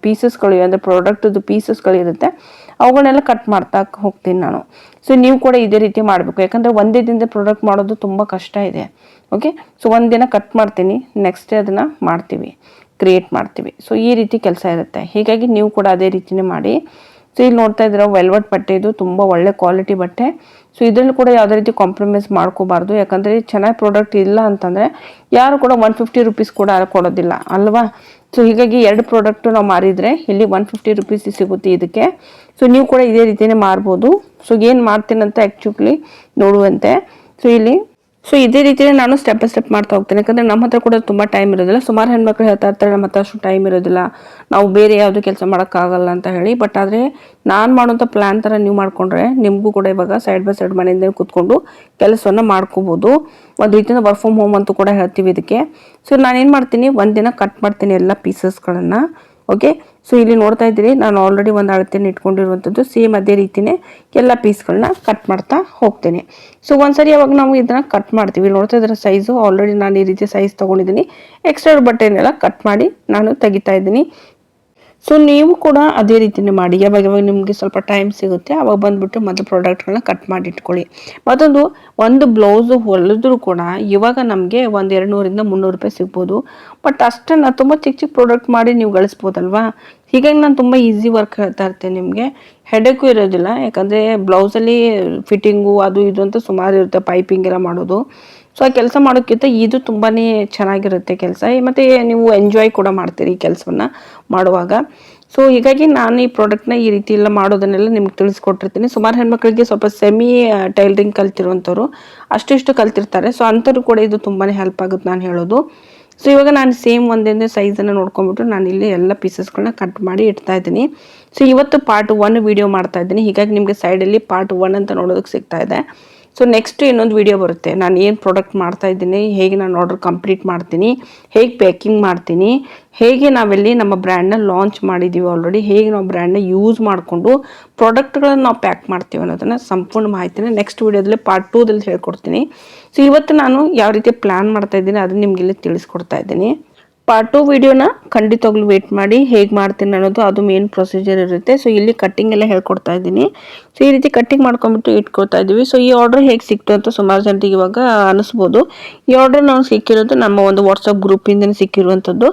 Speaker 1: ಪೀಸಸ್ಗಳು ಅಂದರೆ ಪ್ರಾಡಕ್ಟದ್ದು ಪೀಸಸ್ಗಳಿರುತ್ತೆ ಅವುಗಳನ್ನೆಲ್ಲ ಕಟ್ ಮಾಡ್ತಾ ಹೋಗ್ತೀನಿ ನಾನು. ಸೊ ನೀವು ಕೂಡ ಇದೇ ರೀತಿ ಮಾಡಬೇಕು. ಯಾಕಂದರೆ ಒಂದೇ ದಿನದ ಪ್ರಾಡಕ್ಟ್ ಮಾಡೋದು ತುಂಬ ಕಷ್ಟ ಇದೆ. ಓಕೆ ಸೊ ಒಂದಿನ ಕಟ್ ಮಾಡ್ತೀನಿ. ನೆಕ್ಸ್ಟ್ ಡೇ ಅದನ್ನು ಮಾಡ್ತೀವಿ. ಕ್ರಿಯೇಟ್ ಮಾಡ್ತೀವಿ. ಸೊ ಈ ರೀತಿ ಕೆಲಸ ಇರುತ್ತೆ. ಹೀಗಾಗಿ ನೀವು ಕೂಡ ಅದೇ ರೀತಿನೇ ಮಾಡಿ. ಸೊ ಇಲ್ಲಿ ನೋಡ್ತಾ ಇದ್ದೀರ ವೆಲ್ವೆಟ್ ಬಟ್ಟೆ ಇದು ತುಂಬ ಒಳ್ಳೆ ಕ್ವಾಲಿಟಿ ಬಟ್ಟೆ. ಸೊ ಇದರಲ್ಲಿ ಕೂಡ ಯಾವುದೇ ರೀತಿ ಕಾಂಪ್ರಮೈಸ್ ಮಾಡ್ಕೋಬಾರ್ದು. ಯಾಕಂದರೆ ಚೆನ್ನಾಗಿ ಪ್ರಾಡಕ್ಟ್ ಇಲ್ಲ ಅಂತಂದರೆ ಯಾರು ಕೂಡ ಒನ್ ಫಿಫ್ಟಿ ರುಪೀಸ್ ಕೂಡ ಕೊಡೋದಿಲ್ಲ. ಅಲ್ವಾ? ಸೊ ಹೀಗಾಗಿ ಎರಡು ಪ್ರಾಡಕ್ಟು ನಾವು ಮಾರಿದರೆ ಇಲ್ಲಿ ಒನ್ ಫಿಫ್ಟಿ ರುಪೀಸ್ ಸಿಗುತ್ತೆ ಇದಕ್ಕೆ. ಸೊ ನೀವು ಕೂಡ ಇದೇ ರೀತಿಯೇ ಮಾರ್ಬೋದು. ಸೊ ಏನು ಮಾಡ್ತೀನಂತ ಆ್ಯಕ್ಚುಲಿ ನೋಡುವಂತೆ. ಸೊ ಇಲ್ಲಿ ಸೊ ಇದೇ ರೀತಿಯೇ ನಾನು ಸ್ಟೆಪ್ ಬೈ ಸ್ಟೆಪ್ ಮಾಡ್ತಾ ಹೋಗ್ತೇನೆ. ಯಾಕಂದರೆ ನಮ್ಮ ಹತ್ರ ಕೂಡ ತುಂಬ ಟೈಮ್ ಇರೋದಿಲ್ಲ. ಸುಮಾರು ಹೆಣ್ಮಕ್ಳು ಹೇಳ್ತಾ ಇರ್ತಾರೆ, ನಮ್ಮ ಹತ್ರ ಅಷ್ಟು ಟೈಮ್ ಇರೋದಿಲ್ಲ. ನಾವು ಬೇರೆ ಯಾವುದು ಕೆಲಸ ಮಾಡೋಕ್ಕಾಗಲ್ಲ ಅಂತ ಹೇಳಿ. ಬಟ್ ಆದರೆ ನಾನು ಮಾಡುವಂಥ ಪ್ಲ್ಯಾನ್ ಥರ ನೀವು ಮಾಡ್ಕೊಂಡ್ರೆ ನಿಮಗೂ ಕೂಡ ಇವಾಗ ಸೈಡ್ ಬೈ ಸೈಡ್ ಮನೆಯಿಂದ ಕೂತ್ಕೊಂಡು ಕೆಲಸವನ್ನು ಮಾಡ್ಕೋಬೋದು. ಒಂದು ರೀತಿಯಿಂದ ವರ್ಕ್ ಫ್ರಮ್ ಹೋಮ್ ಅಂತೂ ಕೂಡ ಹೇಳ್ತೀವಿ ಇದಕ್ಕೆ. ಸೊ ನಾನೇನು ಮಾಡ್ತೀನಿ? ಒಂದಿನ ಕಟ್ ಮಾಡ್ತೀನಿ ಎಲ್ಲ ಪೀಸಸ್ಗಳನ್ನು ಓಕೆ ಸೊ ಇಲ್ಲಿ ನೋಡ್ತಾ ಇದ್ದೀರಿ, ನಾನು ಆಲ್ರೆಡಿ ಒಂದು ಅಳತೆಯನ್ನು ಇಟ್ಕೊಂಡಿರುವಂಥದ್ದು ಸೇಮ್ ಅದೇ ರೀತಿಯೇ ಎಲ್ಲ ಪೀಸ್ಗಳನ್ನ ಕಟ್ ಮಾಡ್ತಾ ಹೋಗ್ತೇನೆ. ಸೊ ಒಂದ್ಸರಿ ಅವಾಗ ನಾವು ಇದನ್ನ ಕಟ್ ಮಾಡ್ತೀವಿ. ನೋಡ್ತಾ ಇದ್ರೆ ಸೈಜು ಆಲ್ರೆಡಿ ನಾನು ಈ ರೀತಿ ಸೈಜ್ ತೊಗೊಂಡಿದ್ದೀನಿ. ಎಕ್ಸ್ಟ್ರಾ ಬಟ್ಟೆನೆಲ್ಲ ಕಟ್ ಮಾಡಿ ನಾನು ತೆಗಿತಾ ಇದ್ದೀನಿ. ಸೊ ನೀವು ಕೂಡ ಅದೇ ರೀತಿನೇ ಮಾಡಿ. ಯಾವಾಗ ಯಾವಾಗ ನಿಮಗೆ ಸ್ವಲ್ಪ ಟೈಮ್ ಸಿಗುತ್ತೆ, ಅವಾಗ ಬಂದುಬಿಟ್ಟು ಮೊದಲು ಪ್ರಾಡಕ್ಟ್ಗಳನ್ನ ಕಟ್ ಮಾಡಿ ಇಟ್ಕೊಳ್ಳಿ. ಮತ್ತೊಂದು, ಒಂದು ಬ್ಲೌಸು ಹೊಲಿದ್ರು ಕೂಡ ಇವಾಗ ನಮಗೆ ಒಂದು ಎರಡು ನೂರಿಂದ ಮುನ್ನೂರು ರೂಪಾಯಿ ಸಿಗ್ಬೋದು. ಬಟ್ ಅಷ್ಟನ್ನು ತುಂಬ ಚಿಕ್ಕ ಚಿಕ್ಕ ಪ್ರಾಡಕ್ಟ್ ಮಾಡಿ ನೀವು ಗಳಿಸ್ಬೋದಲ್ವಾ? ಹೀಗಾಗಿ ನಾನು ತುಂಬ ಈಸಿ ವರ್ಕ್ ಹೇಳ್ತಾ ಇರ್ತೇನೆ ನಿಮಗೆ. ಹೆಡೇಕು ಇರೋದಿಲ್ಲ, ಯಾಕಂದರೆ ಬ್ಲೌಸಲ್ಲಿ ಫಿಟ್ಟಿಂಗು ಅದು ಇದು ಅಂತ ಸುಮಾರು ಇರುತ್ತೆ ಪೈಪಿಂಗ್ ಎಲ್ಲ ಮಾಡೋದು. ಸೊ ಆ ಕೆಲಸ ಮಾಡೋಕ್ಕಿಂತ ಇದು ತುಂಬಾ ಚೆನ್ನಾಗಿರುತ್ತೆ ಕೆಲಸ. ಮತ್ತು ನೀವು ಎಂಜಾಯ್ ಕೂಡ ಮಾಡ್ತೀರಿ ಈ ಕೆಲಸವನ್ನು ಮಾಡುವಾಗ. ಸೊ ಹೀಗಾಗಿ ನಾನು ಈ ಪ್ರಾಡಕ್ಟ್ನ ಈ ರೀತಿ ಎಲ್ಲ ಮಾಡೋದನ್ನೆಲ್ಲ ನಿಮ್ಗೆ ತಿಳಿಸ್ಕೊಟ್ಟಿರ್ತೀನಿ. ಸುಮಾರು ಹೆಣ್ಮಕ್ಳಿಗೆ ಸ್ವಲ್ಪ ಸೆಮಿ ಟೈಲರಿಂಗ್ ಕಲ್ತಿರುವಂಥವ್ರು ಅಷ್ಟಿಷ್ಟು ಕಲ್ತಿರ್ತಾರೆ. ಸೊ ಅಂಥವ್ರು ಕೂಡ ಇದು ತುಂಬಾ ಹೆಲ್ಪ್ ಆಗುತ್ತೆ ನಾನು ಹೇಳೋದು. ಸೊ ಇವಾಗ ನಾನು ಸೇಮ್ ಒಂದೇ ಸೈಜನ್ನು ನೋಡ್ಕೊಂಬಿಟ್ಟು ನಾನು ಇಲ್ಲಿ ಎಲ್ಲ ಪೀಸಸ್ಗಳನ್ನ ಕಟ್ ಮಾಡಿ ಇಡ್ತಾ ಇದ್ದೀನಿ. ಸೊ ಇವತ್ತು ಪಾರ್ಟ್ ಒನ್ ವಿಡಿಯೋ ಮಾಡ್ತಾ ಇದ್ದೀನಿ. ಹೀಗಾಗಿ ನಿಮಗೆ ಸೈಡಲ್ಲಿ ಪಾರ್ಟ್ ಒನ್ ಅಂತ ನೋಡೋದಕ್ಕೆ ಸಿಗ್ತಾ ಇದೆ. ಸೊ ನೆಕ್ಸ್ಟ್ ಇನ್ನೊಂದು ವಿಡಿಯೋ ಬರುತ್ತೆ. ನಾನು ಏನು ಪ್ರಾಡಕ್ಟ್ ಮಾಡ್ತಾ ಇದ್ದೀನಿ, ಹೇಗೆ ನಾನು ಆರ್ಡರ್ ಕಂಪ್ಲೀಟ್ ಮಾಡ್ತೀನಿ, ಹೇಗೆ ಪ್ಯಾಕಿಂಗ್ ಮಾಡ್ತೀನಿ, ಹೇಗೆ ನಾವೆಲ್ಲಿ ನಮ್ಮ ಬ್ರ್ಯಾಂಡ್ನ ಲಾಂಚ್ ಮಾಡಿದ್ದೀವಿ ಆಲ್ರೆಡಿ ಹೇಗೆ ನಾವು ಬ್ರ್ಯಾಂಡ್ನ ಯೂಸ್ ಮಾಡಿಕೊಂಡು ಪ್ರಾಡಕ್ಟ್ಗಳನ್ನು ನಾವು ಪ್ಯಾಕ್ ಮಾಡ್ತೀವಿ ಅನ್ನೋದನ್ನು ಸಂಪೂರ್ಣ ಮಾಹಿತಿನ ನೆಕ್ಸ್ಟ್ ವಿಡಿಯೋದಲ್ಲಿ ಪಾರ್ಟ್ ಟೂದಲ್ಲಿ ಹೇಳ್ಕೊಡ್ತೀನಿ. ಸೊ ಇವತ್ತು ನಾನು ಯಾವ ರೀತಿ ಪ್ಲ್ಯಾನ್ ಮಾಡ್ತಾ ಇದ್ದೀನಿ ಅದನ್ನು ನಿಮಗೆಲ್ಲ ತಿಳಿಸ್ಕೊಡ್ತಾ ಇದ್ದೀನಿ. ಪಾರ್ಟ್ ಟು ವಿಡಿಯೋನ ಖಂಡಿತವಾಗ್ಲೂ ವೇಟ್ ಮಾಡಿ ಹೇಗೆ ಮಾಡ್ತೀನಿ ಅನ್ನೋದು ಅದು ಮೇನ್ ಪ್ರೊಸೀಜರ್ ಇರುತ್ತೆ. ಸೊ ಇಲ್ಲಿ ಕಟ್ಟಿಂಗ್ ಎಲ್ಲ ಹೇಳ್ಕೊಡ್ತಾ ಇದ್ದೀನಿ. ಸೊ ಈ ರೀತಿ ಕಟ್ಟಿಂಗ್ ಮಾಡ್ಕೊಂಬಿಟ್ಟು ಇಟ್ಕೊಳ್ತಾ ಇದ್ದೀವಿ. ಸೊ ಈ ಆರ್ಡರ್ ಹೇಗೆ ಸಿಕ್ತು ಅಂತ ಸುಮಾರು ಜನರಿಗೆ ಇವಾಗ ಅನಿಸ್ಬೋದು. ಈ ಆರ್ಡರ್ ನಾವು ಸಿಕ್ಕಿರೋದು ನಮ್ಮ ಒಂದು ವಾಟ್ಸಪ್ ಗ್ರೂಪಿಂದನೇ ಸಿಕ್ಕಿರುವಂಥದ್ದು.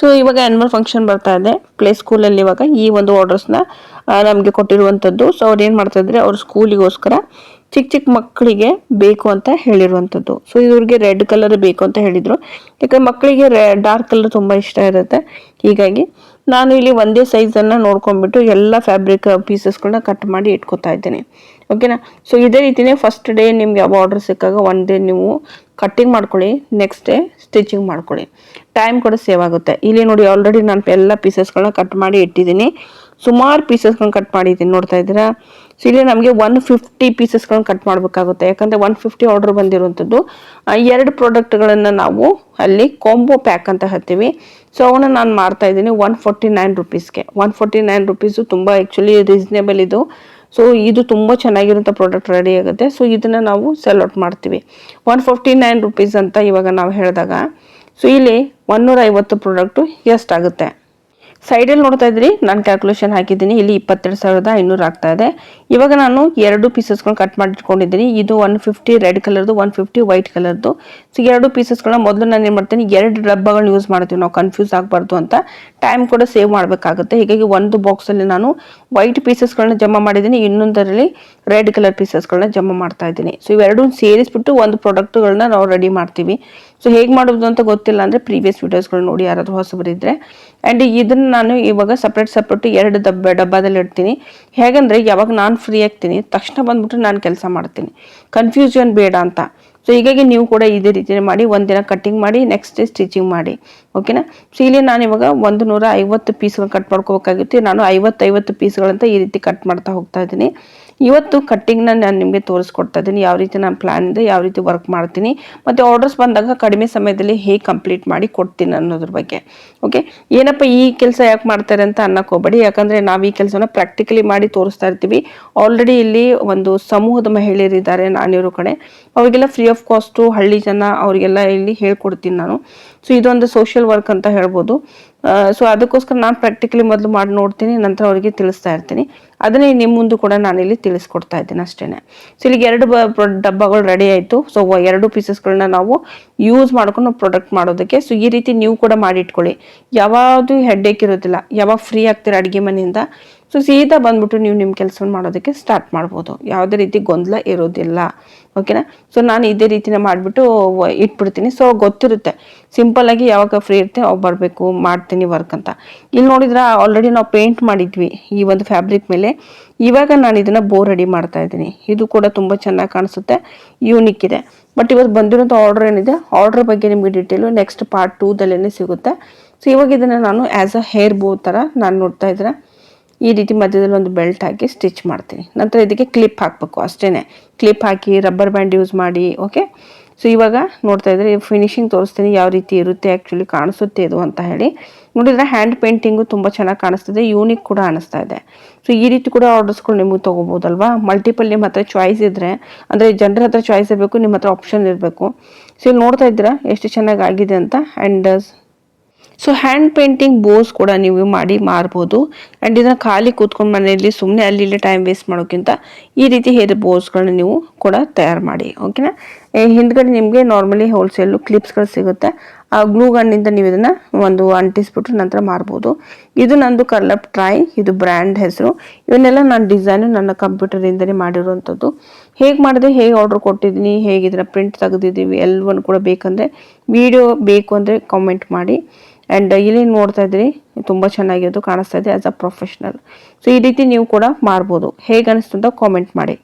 Speaker 1: ಸೊ ಇವಾಗ ಆ್ಯನ್ವಲ್ ಫಂಕ್ಷನ್ ಬರ್ತಾ ಇದೆ. ಪ್ಲೇ ಸ್ಕೂಲಲ್ಲಿ ಇವಾಗ ಈ ಒಂದು ಆರ್ಡರ್ಸ್ನ ನಮಗೆ ಕೊಟ್ಟಿರುವಂಥದ್ದು. ಸೊ ಅವ್ರು ಏನು ಮಾಡ್ತಾ ಇದ್ದಾರೆ? ಅವ್ರ ಸ್ಕೂಲಿಗೋಸ್ಕರ ಚಿಕ್ಕ ಚಿಕ್ಕ ಮಕ್ಕಳಿಗೆ ಬೇಕು ಅಂತ ಹೇಳಿರುವಂಥದ್ದು. ಸೊ ಇವ್ರಿಗೆ ರೆಡ್ ಕಲರ್ ಬೇಕು ಅಂತ ಹೇಳಿದರು. ಯಾಕಂದ್ರೆ ಮಕ್ಕಳಿಗೆ ಡಾರ್ಕ್ ಕಲರ್ ತುಂಬ ಇಷ್ಟ ಇರುತ್ತೆ. ಹೀಗಾಗಿ ನಾನು ಇಲ್ಲಿ ಒಂದೇ ಸೈಜನ್ನು ನೋಡ್ಕೊಂಡ್ಬಿಟ್ಟು ಎಲ್ಲ ಫ್ಯಾಬ್ರಿಕ್ ಪೀಸಸ್ಗಳನ್ನ ಕಟ್ ಮಾಡಿ ಇಟ್ಕೊತಾ ಇದ್ದೇನೆ. ಓಕೆನಾ ಸೊ ಇದೇ ರೀತಿಯೇ ಫಸ್ಟ್ ಡೇ ನಿಮ್ಗೆ ಯಾವ ಆರ್ಡರ್ ಸಿಕ್ಕಾಗ ಡೇ ನೀವು ಕಟ್ಟಿಂಗ್ ಮಾಡ್ಕೊಳ್ಳಿ ನೆಕ್ಸ್ಟ್ ಡೇ ಸ್ಟಿಚಿಂಗ್ ಮಾಡ್ಕೊಳ್ಳಿ. ಟೈಮ್ ಕೂಡ ಸೇವ್ ಆಗುತ್ತೆ. ಇಲ್ಲಿ ನೋಡಿ ಆಲ್ರೆಡಿ ನಾನು ಎಲ್ಲ ಪೀಸಸ್ಗಳನ್ನ ಕಟ್ ಮಾಡಿ ಇಟ್ಟಿದ್ದೀನಿ. ಸುಮಾರು ಪೀಸಸ್ಗಳನ್ನ ಕಟ್ ಮಾಡಿದ್ದೀನಿ. ನೋಡ್ತಾ ಇದ್ದೀರಾ? ಸೊ ಇಲ್ಲಿ ನಮಗೆ ಒನ್ ಫಿಫ್ಟಿ ಪೀಸಸ್ಗಳನ್ನ ಕಟ್ ಮಾಡಬೇಕಾಗುತ್ತೆ. ಯಾಕಂದರೆ ಒನ್ ಫಿಫ್ಟಿ ಆರ್ಡರ್ ಬಂದಿರುವಂಥದ್ದು. ಎರಡು ಪ್ರಾಡಕ್ಟ್ಗಳನ್ನು ನಾವು ಅಲ್ಲಿ ಕಾಂಬೋ ಪ್ಯಾಕ್ ಅಂತ ಹೇಳ್ತೀವಿ. ಸೊ ಅವನ್ನ ನಾನು ಮಾರ್ತಾ ಇದ್ದೀನಿ ಒನ್ ಫೋರ್ಟಿ ನೈನ್ ರುಪೀಸ್ಗೆ ಒನ್ ಫೋರ್ಟಿ ನೈನ್ ರುಪೀಸು ತುಂಬ ಆ್ಯಕ್ಚುಲಿ ರೀಸನೇಬಲ್ ಇದು. ಸೊ ಇದು ತುಂಬ ಚೆನ್ನಾಗಿರುವಂಥ ಪ್ರಾಡಕ್ಟ್ ರೆಡಿ ಆಗುತ್ತೆ. ಸೊ ಇದನ್ನು ನಾವು ಸೆಲ್ ಔಟ್ ಮಾಡ್ತೀವಿ. ಒನ್ ಫಿಫ್ಟಿ ನೈನ್ ರುಪೀಸ್ ಅಂತ ಇವಾಗ ನಾವು ಹೇಳಿದಾಗ. ಸೊ ಇಲ್ಲಿ ಒನ್ನೂರ ಐವತ್ತು ಪ್ರಾಡಕ್ಟು ಎಷ್ಟಾಗುತ್ತೆ ಸೈಡಲ್ಲಿ ನೋಡ್ತಾ ಇದ್ರಿ, ನಾನು ಕ್ಯಾಲ್ಕುಲೇಷನ್ ಹಾಕಿದ್ದೀನಿ, ಇಲ್ಲಿ ಇಪ್ಪತ್ತೆರಡು ಸಾವಿರದ ಐನೂರು ಆಗ್ತಾ ಇದೆ. ಇವಾಗ ನಾನು ಎರಡು ಪೀಸಸ್ಗಳನ್ನ ಕಟ್ ಮಾಡಿಟ್ಕೊಂಡಿದ್ದೀನಿ. ಇದು ಒನ್ ಫಿಫ್ಟಿ ರೆಡ್ ಕಲರ್ದು ಒನ್ ಫಿಫ್ಟಿ ವೈಟ್ ಕಲರ್ದು ಸೊ ಎರಡು ಪೀಸಸ್ಗಳನ್ನ ಮೊದಲು ನಾನು ಏನು ಮಾಡ್ತೀನಿ, ಎರಡು ಡಬ್ಬಗಳನ್ನ ಯೂಸ್ ಮಾಡ್ತೀವಿ ನಾವು ಕನ್ಫ್ಯೂಸ್ ಆಗಬಾರ್ದು ಅಂತ. ಟೈಮ್ ಕೂಡ ಸೇವ್ ಮಾಡಬೇಕಾಗುತ್ತೆ. ಹೀಗಾಗಿ ಒಂದು ಬಾಕ್ಸಲ್ಲಿ ನಾನು ವೈಟ್ ಪೀಸಸ್ಗಳನ್ನ ಜಮಾ ಮಾಡಿದ್ದೀನಿ. ಇನ್ನೊಂದರಲ್ಲಿ ರೆಡ್ ಕಲರ್ ಪೀಸಸ್ಗಳನ್ನ ಜಮಾ ಮಾಡ್ತಾ ಇದ್ದೀನಿ. ಸೊ ಇವೆರಡೂ ಸೇರಿಸ್ಬಿಟ್ಟು ಒಂದು ಪ್ರಾಡಕ್ಟ್ಗಳನ್ನ ನಾವು ರೆಡಿ ಮಾಡ್ತೀವಿ. ಸೊ ಹೇಗೆ ಮಾಡೋದು ಅಂತ ಗೊತ್ತಿಲ್ಲ ಅಂದರೆ ಪ್ರೀವಿಯಸ್ ವೀಡಿಯೋಸ್ಗಳು ನೋಡಿ ಯಾರಾದರೂ ಹೊಸಬರಿದ್ದರೆ ಆ್ಯಂಡ್ ಇದನ್ನು ನಾನು ಇವಾಗ ಸಪ್ರೇಟ್ ಸಪ್ರೇಟ್ ಎರಡು ಡಬ್ಬ ಡಬ್ಬದಲ್ಲಿ ಇಡ್ತೀನಿ. ಹೇಗಂದರೆ ಯಾವಾಗ ನಾನು ಫ್ರೀ ಆಗ್ತೀನಿ, ತಕ್ಷಣ ಬಂದ್ಬಿಟ್ಟು ನಾನು ಕೆಲಸ ಮಾಡ್ತೀನಿ. ಕನ್ಫ್ಯೂಷನ್ ಬೇಡ ಅಂತ. ಸೊ ಹೀಗಾಗಿ ನೀವು ಕೂಡ ಇದೇ ರೀತಿ ಮಾಡಿ ಒಂದಿನ ಕಟ್ಟಿಂಗ್ ಮಾಡಿ ನೆಕ್ಸ್ಟ್ ಡೇ ಸ್ಟಿಚಿಂಗ್ ಮಾಡಿ. ಓಕೆನಾ ಸೊ ಇಲ್ಲಿ ನಾನು ಇವಾಗ ಒಂದು ನೂರ ಐವತ್ತು ಪೀಸ್ಗಳು ಕಟ್ ಮಾಡ್ಕೋಬೇಕಾಗಿತ್ತು. ನಾನು ಐವತ್ತೈವತ್ತು ಪೀಸ್ಗಳಂತ ಈ ರೀತಿ ಕಟ್ ಮಾಡ್ತಾ ಹೋಗ್ತಾ ಇದ್ದೀನಿ. ಇವತ್ತು ಕಟ್ಟಿಂಗ್ನ ನಾನು ನಿಮಗೆ ತೋರಿಸ್ಕೊಡ್ತಾ ಇದ್ದೀನಿ. ಯಾವ ರೀತಿ ನಾನು ಪ್ಲ್ಯಾನ್ ಇದೆ, ಯಾವ ರೀತಿ ವರ್ಕ್ ಮಾಡ್ತೀನಿ. ಮತ್ತು ಆರ್ಡರ್ಸ್ ಬಂದಾಗ ಕಡಿಮೆ ಸಮಯದಲ್ಲಿ ಹೇಗೆ ಕಂಪ್ಲೀಟ್ ಮಾಡಿ ಕೊಡ್ತೀನಿ ಅನ್ನೋದ್ರ ಬಗ್ಗೆ. ಓಕೆ ಏನಪ್ಪ ಈ ಕೆಲಸ ಯಾಕೆ ಮಾಡ್ತಾರೆ ಅಂತ ಅನ್ನಕ್ಕೆ ಹೋಗ್ಬೇಡಿ. ಯಾಕಂದರೆ ನಾವು ಈ ಕೆಲಸನ ಪ್ರಾಕ್ಟಿಕಲಿ ಮಾಡಿ ತೋರಿಸ್ತಾ ಇರ್ತೀವಿ. ಆಲ್ರೆಡಿ ಇಲ್ಲಿ ಒಂದು ಸಮೂಹದ ಮಹಿಳೆಯರಿದ್ದಾರೆ ನಾನಿರೋ ಕಡೆ ಅವರಿಗೆಲ್ಲ ಫ್ರೀ ಆಫ್ ಕಾಸ್ಟು ಹಳ್ಳಿ ಜನ ಅವರಿಗೆಲ್ಲ ಇಲ್ಲಿ ಹೇಳ್ಕೊಡ್ತೀನಿ ನಾನು. ಸೊ ಇದೊಂದು ಸೋಷಿಯಲ್ ವರ್ಕ್ ಅಂತ ಹೇಳ್ಬೋದು. ಸೊ ಅದಕ್ಕೋಸ್ಕರ ನಾನು ಪ್ರಾಕ್ಟಿಕಲಿ ಮೊದಲು ಮಾಡಿ ನೋಡ್ತೀನಿ, ನಂತರ ಅವರಿಗೆ ತಿಳಿಸ್ತಾ ಇರ್ತೀನಿ. ಅದನ್ನೇ ನಿಮ್ಮ ಮುಂದೆ ಕೂಡ ನಾನಿಲ್ಲಿ ತಿಳಿಸ್ಕೊಡ್ತಾ ಇದ್ದೀನಿ ಅಷ್ಟೇ ಸೊ ಇಲ್ಲಿಗೆ ಎರಡು ಡಬ್ಬಗಳು ರೆಡಿ ಆಯಿತು. ಸೊ ಎರಡು ಪೀಸಸ್ಗಳನ್ನ ನಾವು ಯೂಸ್ ಮಾಡ್ಕೊಂಡು ಪ್ರೊಡಕ್ಟ್ ಮಾಡೋದಕ್ಕೆ. ಸೊ ಈ ರೀತಿ ನೀವು ಕೂಡ ಮಾಡಿಟ್ಕೊಳ್ಳಿ ಯಾವುದು ಹೆಡ್ಡೇಕ್ ಇರೋದಿಲ್ಲ. ಯಾವಾಗ ಫ್ರೀ ಆಗ್ತೀರ ಅಡುಗೆ ಮನೆಯಿಂದ? ಸೊ ಸೀದಾ ಬಂದ್ಬಿಟ್ಟು ನೀವು ನಿಮ್ಮ ಕೆಲಸವನ್ನು ಮಾಡೋದಕ್ಕೆ ಸ್ಟಾರ್ಟ್ ಮಾಡ್ಬೋದು. ಯಾವುದೇ ರೀತಿ ಗೊಂದಲ ಇರೋದಿಲ್ಲ. ಓಕೆನಾ ಸೊ ನಾನು ಇದೇ ರೀತಿನ ಮಾಡಿಬಿಟ್ಟು ಇಟ್ಬಿಡ್ತೀನಿ. ಸೊ ಗೊತ್ತಿರುತ್ತೆ. ಸಿಂಪಲ್ ಆಗಿ ಯಾವಾಗ ಫ್ರೀ ಇರುತ್ತೆ ಅವಾಗ ಬರಬೇಕು, ಮಾಡ್ತೀನಿ ವರ್ಕ್ ಅಂತ. ಇಲ್ಲಿ ನೋಡಿದ್ರೆ ಆಲ್ರೆಡಿ ನಾವು ಪೇಂಟ್ ಮಾಡಿದ್ವಿ ಈ ಒಂದು ಫ್ಯಾಬ್ರಿಕ್ ಮೇಲೆ. ಇವಾಗ ನಾನು ಇದನ್ನು ಬೋ ರೆಡಿ ಮಾಡ್ತಾ ಇದ್ದೀನಿ. ಇದು ಕೂಡ ತುಂಬ ಚೆನ್ನಾಗಿ ಕಾಣಿಸುತ್ತೆ. ಯೂನಿಕ್ ಇದೆ. ಬಟ್ ಇವತ್ತು ಬಂದಿರೋಂಥ ಆರ್ಡರ್ ಏನಿದೆ? ಆರ್ಡರ್ ಬಗ್ಗೆ ನಿಮಗೆ ಡೀಟೇಲು ನೆಕ್ಸ್ಟ್ ಪಾರ್ಟ್ ಟೂದಲ್ಲೇ ಸಿಗುತ್ತೆ. ಸೊ ಇವಾಗ ಇದನ್ನು ನಾನು ಆ್ಯಸ್ ಅ ಹೇರ್ ಬೋ ಥರ ನಾನು ನೋಡ್ತಾ ಇದ್ರೆ ಈ ರೀತಿ ಮಧ್ಯದಲ್ಲಿ ಒಂದು ಬೆಲ್ಟ್ ಹಾಕಿ ಸ್ಟಿಚ್ ಮಾಡ್ತೀನಿ. ನಂತರ ಇದಕ್ಕೆ ಕ್ಲಿಪ್ ಹಾಕಬೇಕು ಅಷ್ಟೇ ಕ್ಲಿಪ್ ಹಾಕಿ ರಬ್ಬರ್ ಬ್ಯಾಂಡ್ ಯೂಸ್ ಮಾಡಿ, ಓಕೆ? ಸೊ ಇವಾಗ ನೋಡ್ತಾ ಇದ್ರೆ ಫಿನಿಶಿಂಗ್ ತೋರಿಸ್ತೀನಿ ಯಾವ ರೀತಿ ಇರುತ್ತೆ ಆ್ಯಕ್ಚುಲಿ ಕಾಣಿಸುತ್ತೆ ಇದು ಅಂತ ಹೇಳಿ. ನೋಡಿದರೆ ಹ್ಯಾಂಡ್ ಪೇಂಟಿಂಗು ತುಂಬ ಚೆನ್ನಾಗಿ ಕಾಣಿಸ್ತಿದೆ ಯೂನಿಕ್ ಕೂಡ ಅನಿಸ್ತಾ ಇದೆ. ಸೊ ಈ ರೀತಿ ಕೂಡ ಆರ್ಡರ್ಸ್ಗಳು ನಿಮಗೆ ತೊಗೋಬೋದಲ್ವಾ? ಮಲ್ಟಿಪಲ್ ನಿಮ್ಮ ಹತ್ರ ಚಾಯ್ಸ್ ಇದ್ದರೆ ಅಂದರೆ ಜನರ ಹತ್ರ ಚಾಯ್ಸ್ ಇರಬೇಕು, ನಿಮ್ಮ ಹತ್ರ ಆಪ್ಷನ್ ಇರಬೇಕು. ಸೊ ಇಲ್ಲಿ ನೋಡ್ತಾ ಇದ್ದೀರಾ ಎಷ್ಟು ಚೆನ್ನಾಗಿ ಆಗಿದೆ ಅಂತ? And so hand painting bows ಕೂಡ ನೀವು ಮಾಡಿ ಮಾರ್ಬೋದು. ಆ್ಯಂಡ್ ಇದನ್ನು ಖಾಲಿ ಕೂತ್ಕೊಂಡು ಮನೆಯಲ್ಲಿ ಸುಮ್ಮನೆ ಅಲ್ಲಿ ಇಲ್ಲೇ ಟೈಮ್ ವೇಸ್ಟ್ ಮಾಡೋಕ್ಕಿಂತ ಈ ರೀತಿ ಹೇರ್ ಬೋಸ್ಗಳನ್ನ ನೀವು ಕೂಡ ತಯಾರು ಮಾಡಿ. ಓಕೆನಾ ಹಿಂದ್ಗಡೆ ನಿಮಗೆ ನಾರ್ಮಲಿ ಹೋಲ್ಸೇಲು ಕ್ಲಿಪ್ಸ್ಗಳು ಸಿಗುತ್ತೆ. ಆ ಗ್ಲೂ ಗಣ್ಣಿಂದ ನೀವು ಇದನ್ನು ಒಂದು ಅಂಟಿಸ್ಬಿಟ್ಟು ನಂತರ ಮಾರ್ಬೋದು. ಇದು ನಂದು ಕರ್ಲಪ್ ಟ್ರೈ ಇದು ಬ್ರ್ಯಾಂಡ್ ಹೆಸರು. ಇವನ್ನೆಲ್ಲ ನಾನು ಡಿಸೈನು ನನ್ನ ಕಂಪ್ಯೂಟರಿಂದನೇ ಮಾಡಿರುವಂಥದ್ದು. ಹೇಗೆ ಮಾಡಿದೆ, ಹೇಗೆ ಆರ್ಡ್ರ್ ಕೊಟ್ಟಿದ್ದೀನಿ, ಹೇಗೆ ಪ್ರಿಂಟ್ ತೆಗೆದಿದ್ದೀವಿ ಎಲ್ಲವನ್ನು ಕೂಡ ಬೇಕಂದರೆ ವಿಡಿಯೋ ಬೇಕು ಅಂದರೆ ಕಾಮೆಂಟ್ ಮಾಡಿ. ಆ್ಯಂಡ್ ಇಲ್ಲಿ ನೋಡ್ತಾ ಇದ್ದೀರಿ, ತುಂಬ ಚೆನ್ನಾಗಿರೋದು ಕಾಣಿಸ್ತಾ ಇದೆ ಆ್ಯಸ್ ಅ ಪ್ರೊಫೆಷ್ನಲ್ ಸೊ ಈ ರೀತಿ ನೀವು ಕೂಡ ಮಾಡ್ಬೋದು. ಹೇಗೆ ಅನಿಸ್ತು ಅಂತ ಕಾಮೆಂಟ್ ಮಾಡಿ.